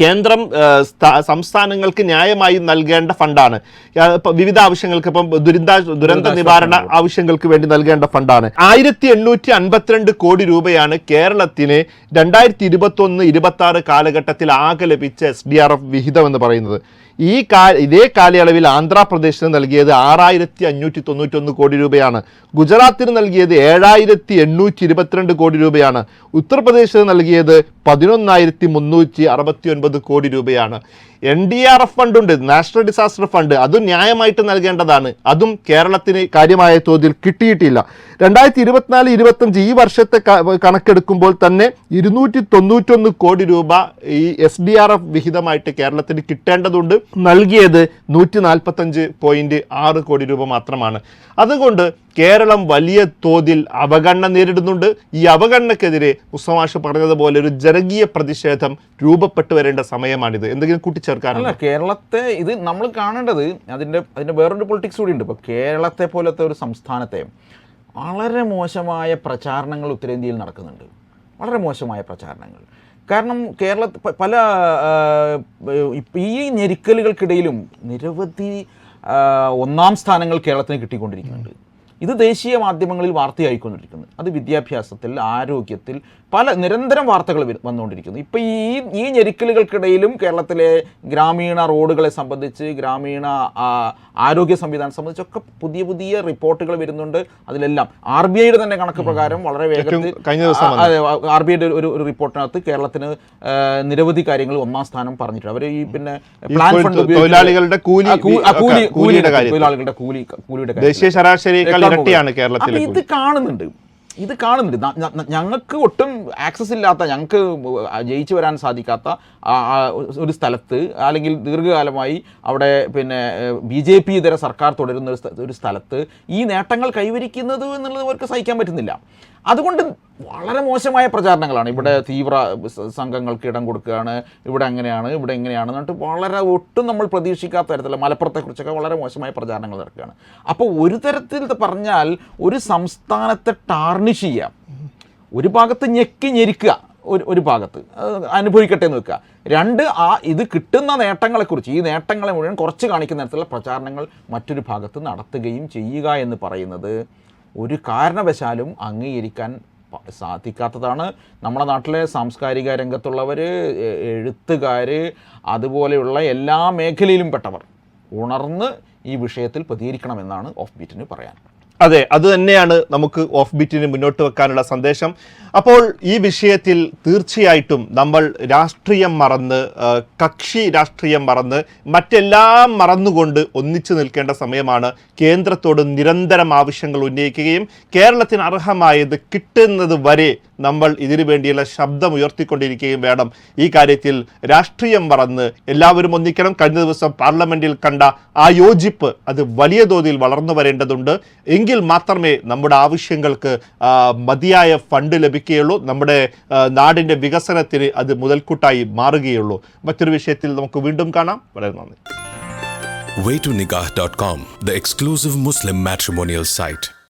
കേന്ദ്രം സംസ്ഥാനങ്ങൾക്ക് ന്യായമായി നൽകേണ്ട ഫണ്ടാണ്. വിവിധ ആവശ്യങ്ങൾക്ക് ഇപ്പം ദുരിത ദുരന്ത നിവാരണ ആവശ്യങ്ങൾക്ക് വേണ്ടി നൽകേണ്ട ഫണ്ടാണ്. ആയിരത്തി എണ്ണൂറ്റി അൻപത്തിരണ്ട് കോടി രൂപയാണ് കേരളത്തിന് രണ്ടായിരത്തി ഇരുപത്തി ഒന്ന് ഇരുപത്തി ആറ് കാലഘട്ടത്തിൽ ആകെ ലഭിച്ച എസ് ഡി ആർ എഫ് വിഹിതം എന്ന് പറയുന്നത്. ഈ കാ ഇതേ കാലയളവിൽ ആന്ധ്രാപ്രദേശിന് നൽകിയത് ആറായിരത്തി അഞ്ഞൂറ്റി തൊണ്ണൂറ്റൊന്ന് കോടി രൂപയാണ്. ഗുജറാത്തിന് നൽകിയത് ഏഴായിരത്തി എണ്ണൂറ്റി ഇരുപത്തിരണ്ട് കോടി രൂപയാണ്. ഉത്തർപ്രദേശിന് നൽകിയത് പതിനൊന്നായിരത്തി മുന്നൂറ്റി അറുപത്തി ഒൻപത് കോടി രൂപയാണ്. എൻ ഡി ആർ എഫ് ഫണ്ടുണ്ട് നാഷണൽ ഡിസാസ്റ്റർ ഫണ്ട് അതും ന്യായമായിട്ട് നൽകേണ്ടതാണ്. അതും കേരളത്തിന് കാര്യമായ തോതിൽ കിട്ടിയിട്ടില്ല. രണ്ടായിരത്തി ഇരുപത്തിനാല് ഇരുപത്തഞ്ച് ഈ വർഷത്തെ കണക്കെടുക്കുമ്പോൾ തന്നെ ഇരുന്നൂറ്റി തൊണ്ണൂറ്റൊന്ന് കോടി രൂപ ഈ എസ് ഡി ആർ എഫ് വിഹിതമായിട്ട് കേരളത്തിന് കിട്ടേണ്ടതുണ്ട്. നൽകിയത് നൂറ്റി നാൽപ്പത്തഞ്ച് പോയിന്റ് ആറ് കോടി രൂപ മാത്രമാണ്. അതുകൊണ്ട് കേരളം വലിയ തോതിൽ അവഗണന നേരിടുന്നുണ്ട്. ഈ അവഗണനക്കെതിരെ മുസ്തമാഷ് പറഞ്ഞതുപോലെ ഒരു ജനകീയ പ്രതിഷേധം രൂപപ്പെട്ടു വരേണ്ട സമയമാണിത്. എന്തെങ്കിലും കൂട്ടിച്ചേർക്കാനല്ല കേരളത്തെ ഇത് നമ്മൾ കാണേണ്ടത് അതിന്റെ അതിന്റെ വേറൊരു പൊളിറ്റിക്സ് കൂടി ഉണ്ട്. ഇപ്പോൾ കേരളത്തെ പോലത്തെ ഒരു സംസ്ഥാനത്തെ വളരെ മോശമായ പ്രചാരണങ്ങൾ ഉത്തരേന്ത്യയിൽ നടക്കുന്നുണ്ട്. വളരെ മോശമായ പ്രചാരണങ്ങൾ. കാരണം കേരള പല ഈ ഞെരുക്കലുകൾക്കിടയിലും നിരവധി ഒന്നാം സ്ഥാനങ്ങൾ കേരളത്തിന് കിട്ടിക്കൊണ്ടിരിക്കുന്നുണ്ട്. ഇത് ദേശീയ മാധ്യമങ്ങളിൽ വാർത്തയായിക്കൊണ്ടിരിക്കുന്നു. അത് വിദ്യാഭ്യാസത്തിൽ ആരോഗ്യത്തിൽ പല നിരന്തരം വാർത്തകൾ വന്നുകൊണ്ടിരിക്കുന്നു. ഇപ്പോൾ ഈ ഈ ഞെരുക്കലുകൾക്കിടയിലും കേരളത്തിലെ ഗ്രാമീണ റോഡുകളെ സംബന്ധിച്ച് ഗ്രാമീണ ആരോഗ്യ സംവിധാനം സംബന്ധിച്ചൊക്കെ പുതിയ പുതിയ റിപ്പോർട്ടുകൾ വരുന്നുണ്ട്. അതിലെല്ലാം ആർ ബി ഐയുടെ തന്നെ കണക്ക് പ്രകാരം വളരെ വേഗത്തിൽ കഴിഞ്ഞ ദിവസം ആ, ആർ ബി ഐയുടെ ഒരു ഒരു റിപ്പോർട്ടിനകത്ത് കേരളത്തിന് നിരവധി കാര്യങ്ങൾ ഒന്നാം സ്ഥാനം പറഞ്ഞിട്ടുണ്ട്. അവർ ഈ പിന്നെ പ്ലാൻ ഫണ്ട് തൊഴിലാളികളുടെ കൂലി കൂലിയുടെ. തൊഴിലാളികളുടെ കൂലി കൂലിയുടെ. ദേശീയ മുകളിൽ. ഇത് കാണുന്നുണ്ട്. ഇത് കാണുന്നുണ്ട് ഞങ്ങൾക്ക് ഒട്ടും ആക്സസ് ഇല്ലാത്ത ഞങ്ങൾക്ക് ജയിച്ചു വരാൻ സാധിക്കാത്ത ഒരു സ്ഥലത്ത് അല്ലെങ്കിൽ ദീർഘകാലമായി അവിടെ പിന്നെ ബി ജെ പി ഇതര സർക്കാർ തുടരുന്ന ഒരു സ്ഥലത്ത് ഈ നേട്ടങ്ങൾ കൈവരിക്കുന്നത് എന്നുള്ളത് അവർക്ക് സഹിക്കാൻ പറ്റുന്നില്ല. അതുകൊണ്ട് വളരെ മോശമായ പ്രചാരണങ്ങളാണ്. ഇവിടെ തീവ്ര സംഘങ്ങൾക്ക് ഇടം കൊടുക്കുകയാണ് ഇവിടെ അങ്ങനെയാണ് ഇവിടെ എങ്ങനെയാണ് എന്നിട്ട് വളരെ ഒട്ടും നമ്മൾ പ്രതീക്ഷിക്കാത്ത തരത്തിലുള്ള മലപ്പുറത്തെക്കുറിച്ചൊക്കെ വളരെ മോശമായ പ്രചാരണങ്ങൾ നടക്കുകയാണ്. അപ്പോൾ ഒരു തരത്തിൽ പറഞ്ഞാൽ ഒരു സംസ്ഥാനത്തെ ടാർണിഷ് ചെയ്യാം. ഒരു ഭാഗത്ത് ഞെക്കി ഞെരിക്കുക ഒരു ഒരു ഭാഗത്ത്. അനുഭവിക്കട്ടെ എന്ന് വെക്കുക. രണ്ട് ആ ഇത് കിട്ടുന്ന നേട്ടങ്ങളെക്കുറിച്ച് ഈ നേട്ടങ്ങളെ മുഴുവൻ കുറച്ച് കാണിക്കുന്ന തരത്തിലുള്ള പ്രചാരണങ്ങൾ മറ്റൊരു ഭാഗത്ത് നടത്തുകയും ചെയ്യുക എന്ന് പറയുന്നത് ഒരു കാരണവശാലും അംഗീകരിക്കാൻ സാധിക്കാത്തതാണ്. നമ്മുടെ നാട്ടിലെ സാംസ്കാരിക രംഗത്തുള്ളവർ എഴുത്തുകാർ അതുപോലെയുള്ള എല്ലാ മേഖലയിലും പെട്ടവർ ഉണർന്ന് ഈ വിഷയത്തിൽ പ്രതികരിക്കണമെന്നാണ് ഓഫ് ബീറ്റിന് പറയാൻ അതെ അത് തന്നെയാണ് നമുക്ക് ഓഫ് ബീറ്റിന് മുന്നോട്ട് വെക്കാനുള്ള സന്ദേശം. അപ്പോൾ ഈ വിഷയത്തിൽ തീർച്ചയായിട്ടും നമ്മൾ രാഷ്ട്രീയം മറന്ന് കക്ഷി രാഷ്ട്രീയം മറന്ന് മറ്റെല്ലാം മറന്നുകൊണ്ട് ഒന്നിച്ചു നിൽക്കേണ്ട സമയമാണ്. കേന്ദ്രത്തോട് നിരന്തരം ആവശ്യങ്ങൾ ഉന്നയിക്കുകയും കേരളത്തിന് അർഹമായത് കിട്ടുന്നത് വരെ നമ്മൾ ഇതിനു വേണ്ടിയുള്ള ശബ്ദം ഉയർത്തിക്കൊണ്ടിരിക്കുകയും വേണം. ഈ കാര്യത്തിൽ രാഷ്ട്രീയം മറന്ന് എല്ലാവരും ഒന്നിക്കണം. കഴിഞ്ഞ ദിവസം പാർലമെന്റിൽ കണ്ട ആ യോജിപ്പ് അത് വലിയ തോതിൽ വളർന്നു വരേണ്ടതുണ്ട്. എങ്കിൽ മാത്രമേ നമ്മുടെ ആവശ്യങ്ങൾക്ക് മതിയായ ഫണ്ട് ലഭിക്കുകയുള്ളൂ. നമ്മുടെ നാടിന്റെ വികസനത്തിന് അത് മുതൽക്കൂട്ടായി മാറുകയുള്ളൂ. മറ്റൊരു വിഷയത്തിൽ നമുക്ക് വീണ്ടും കാണാം. വളരെ നന്ദി. Waytonikah.com, the exclusive Muslim matrimonial site.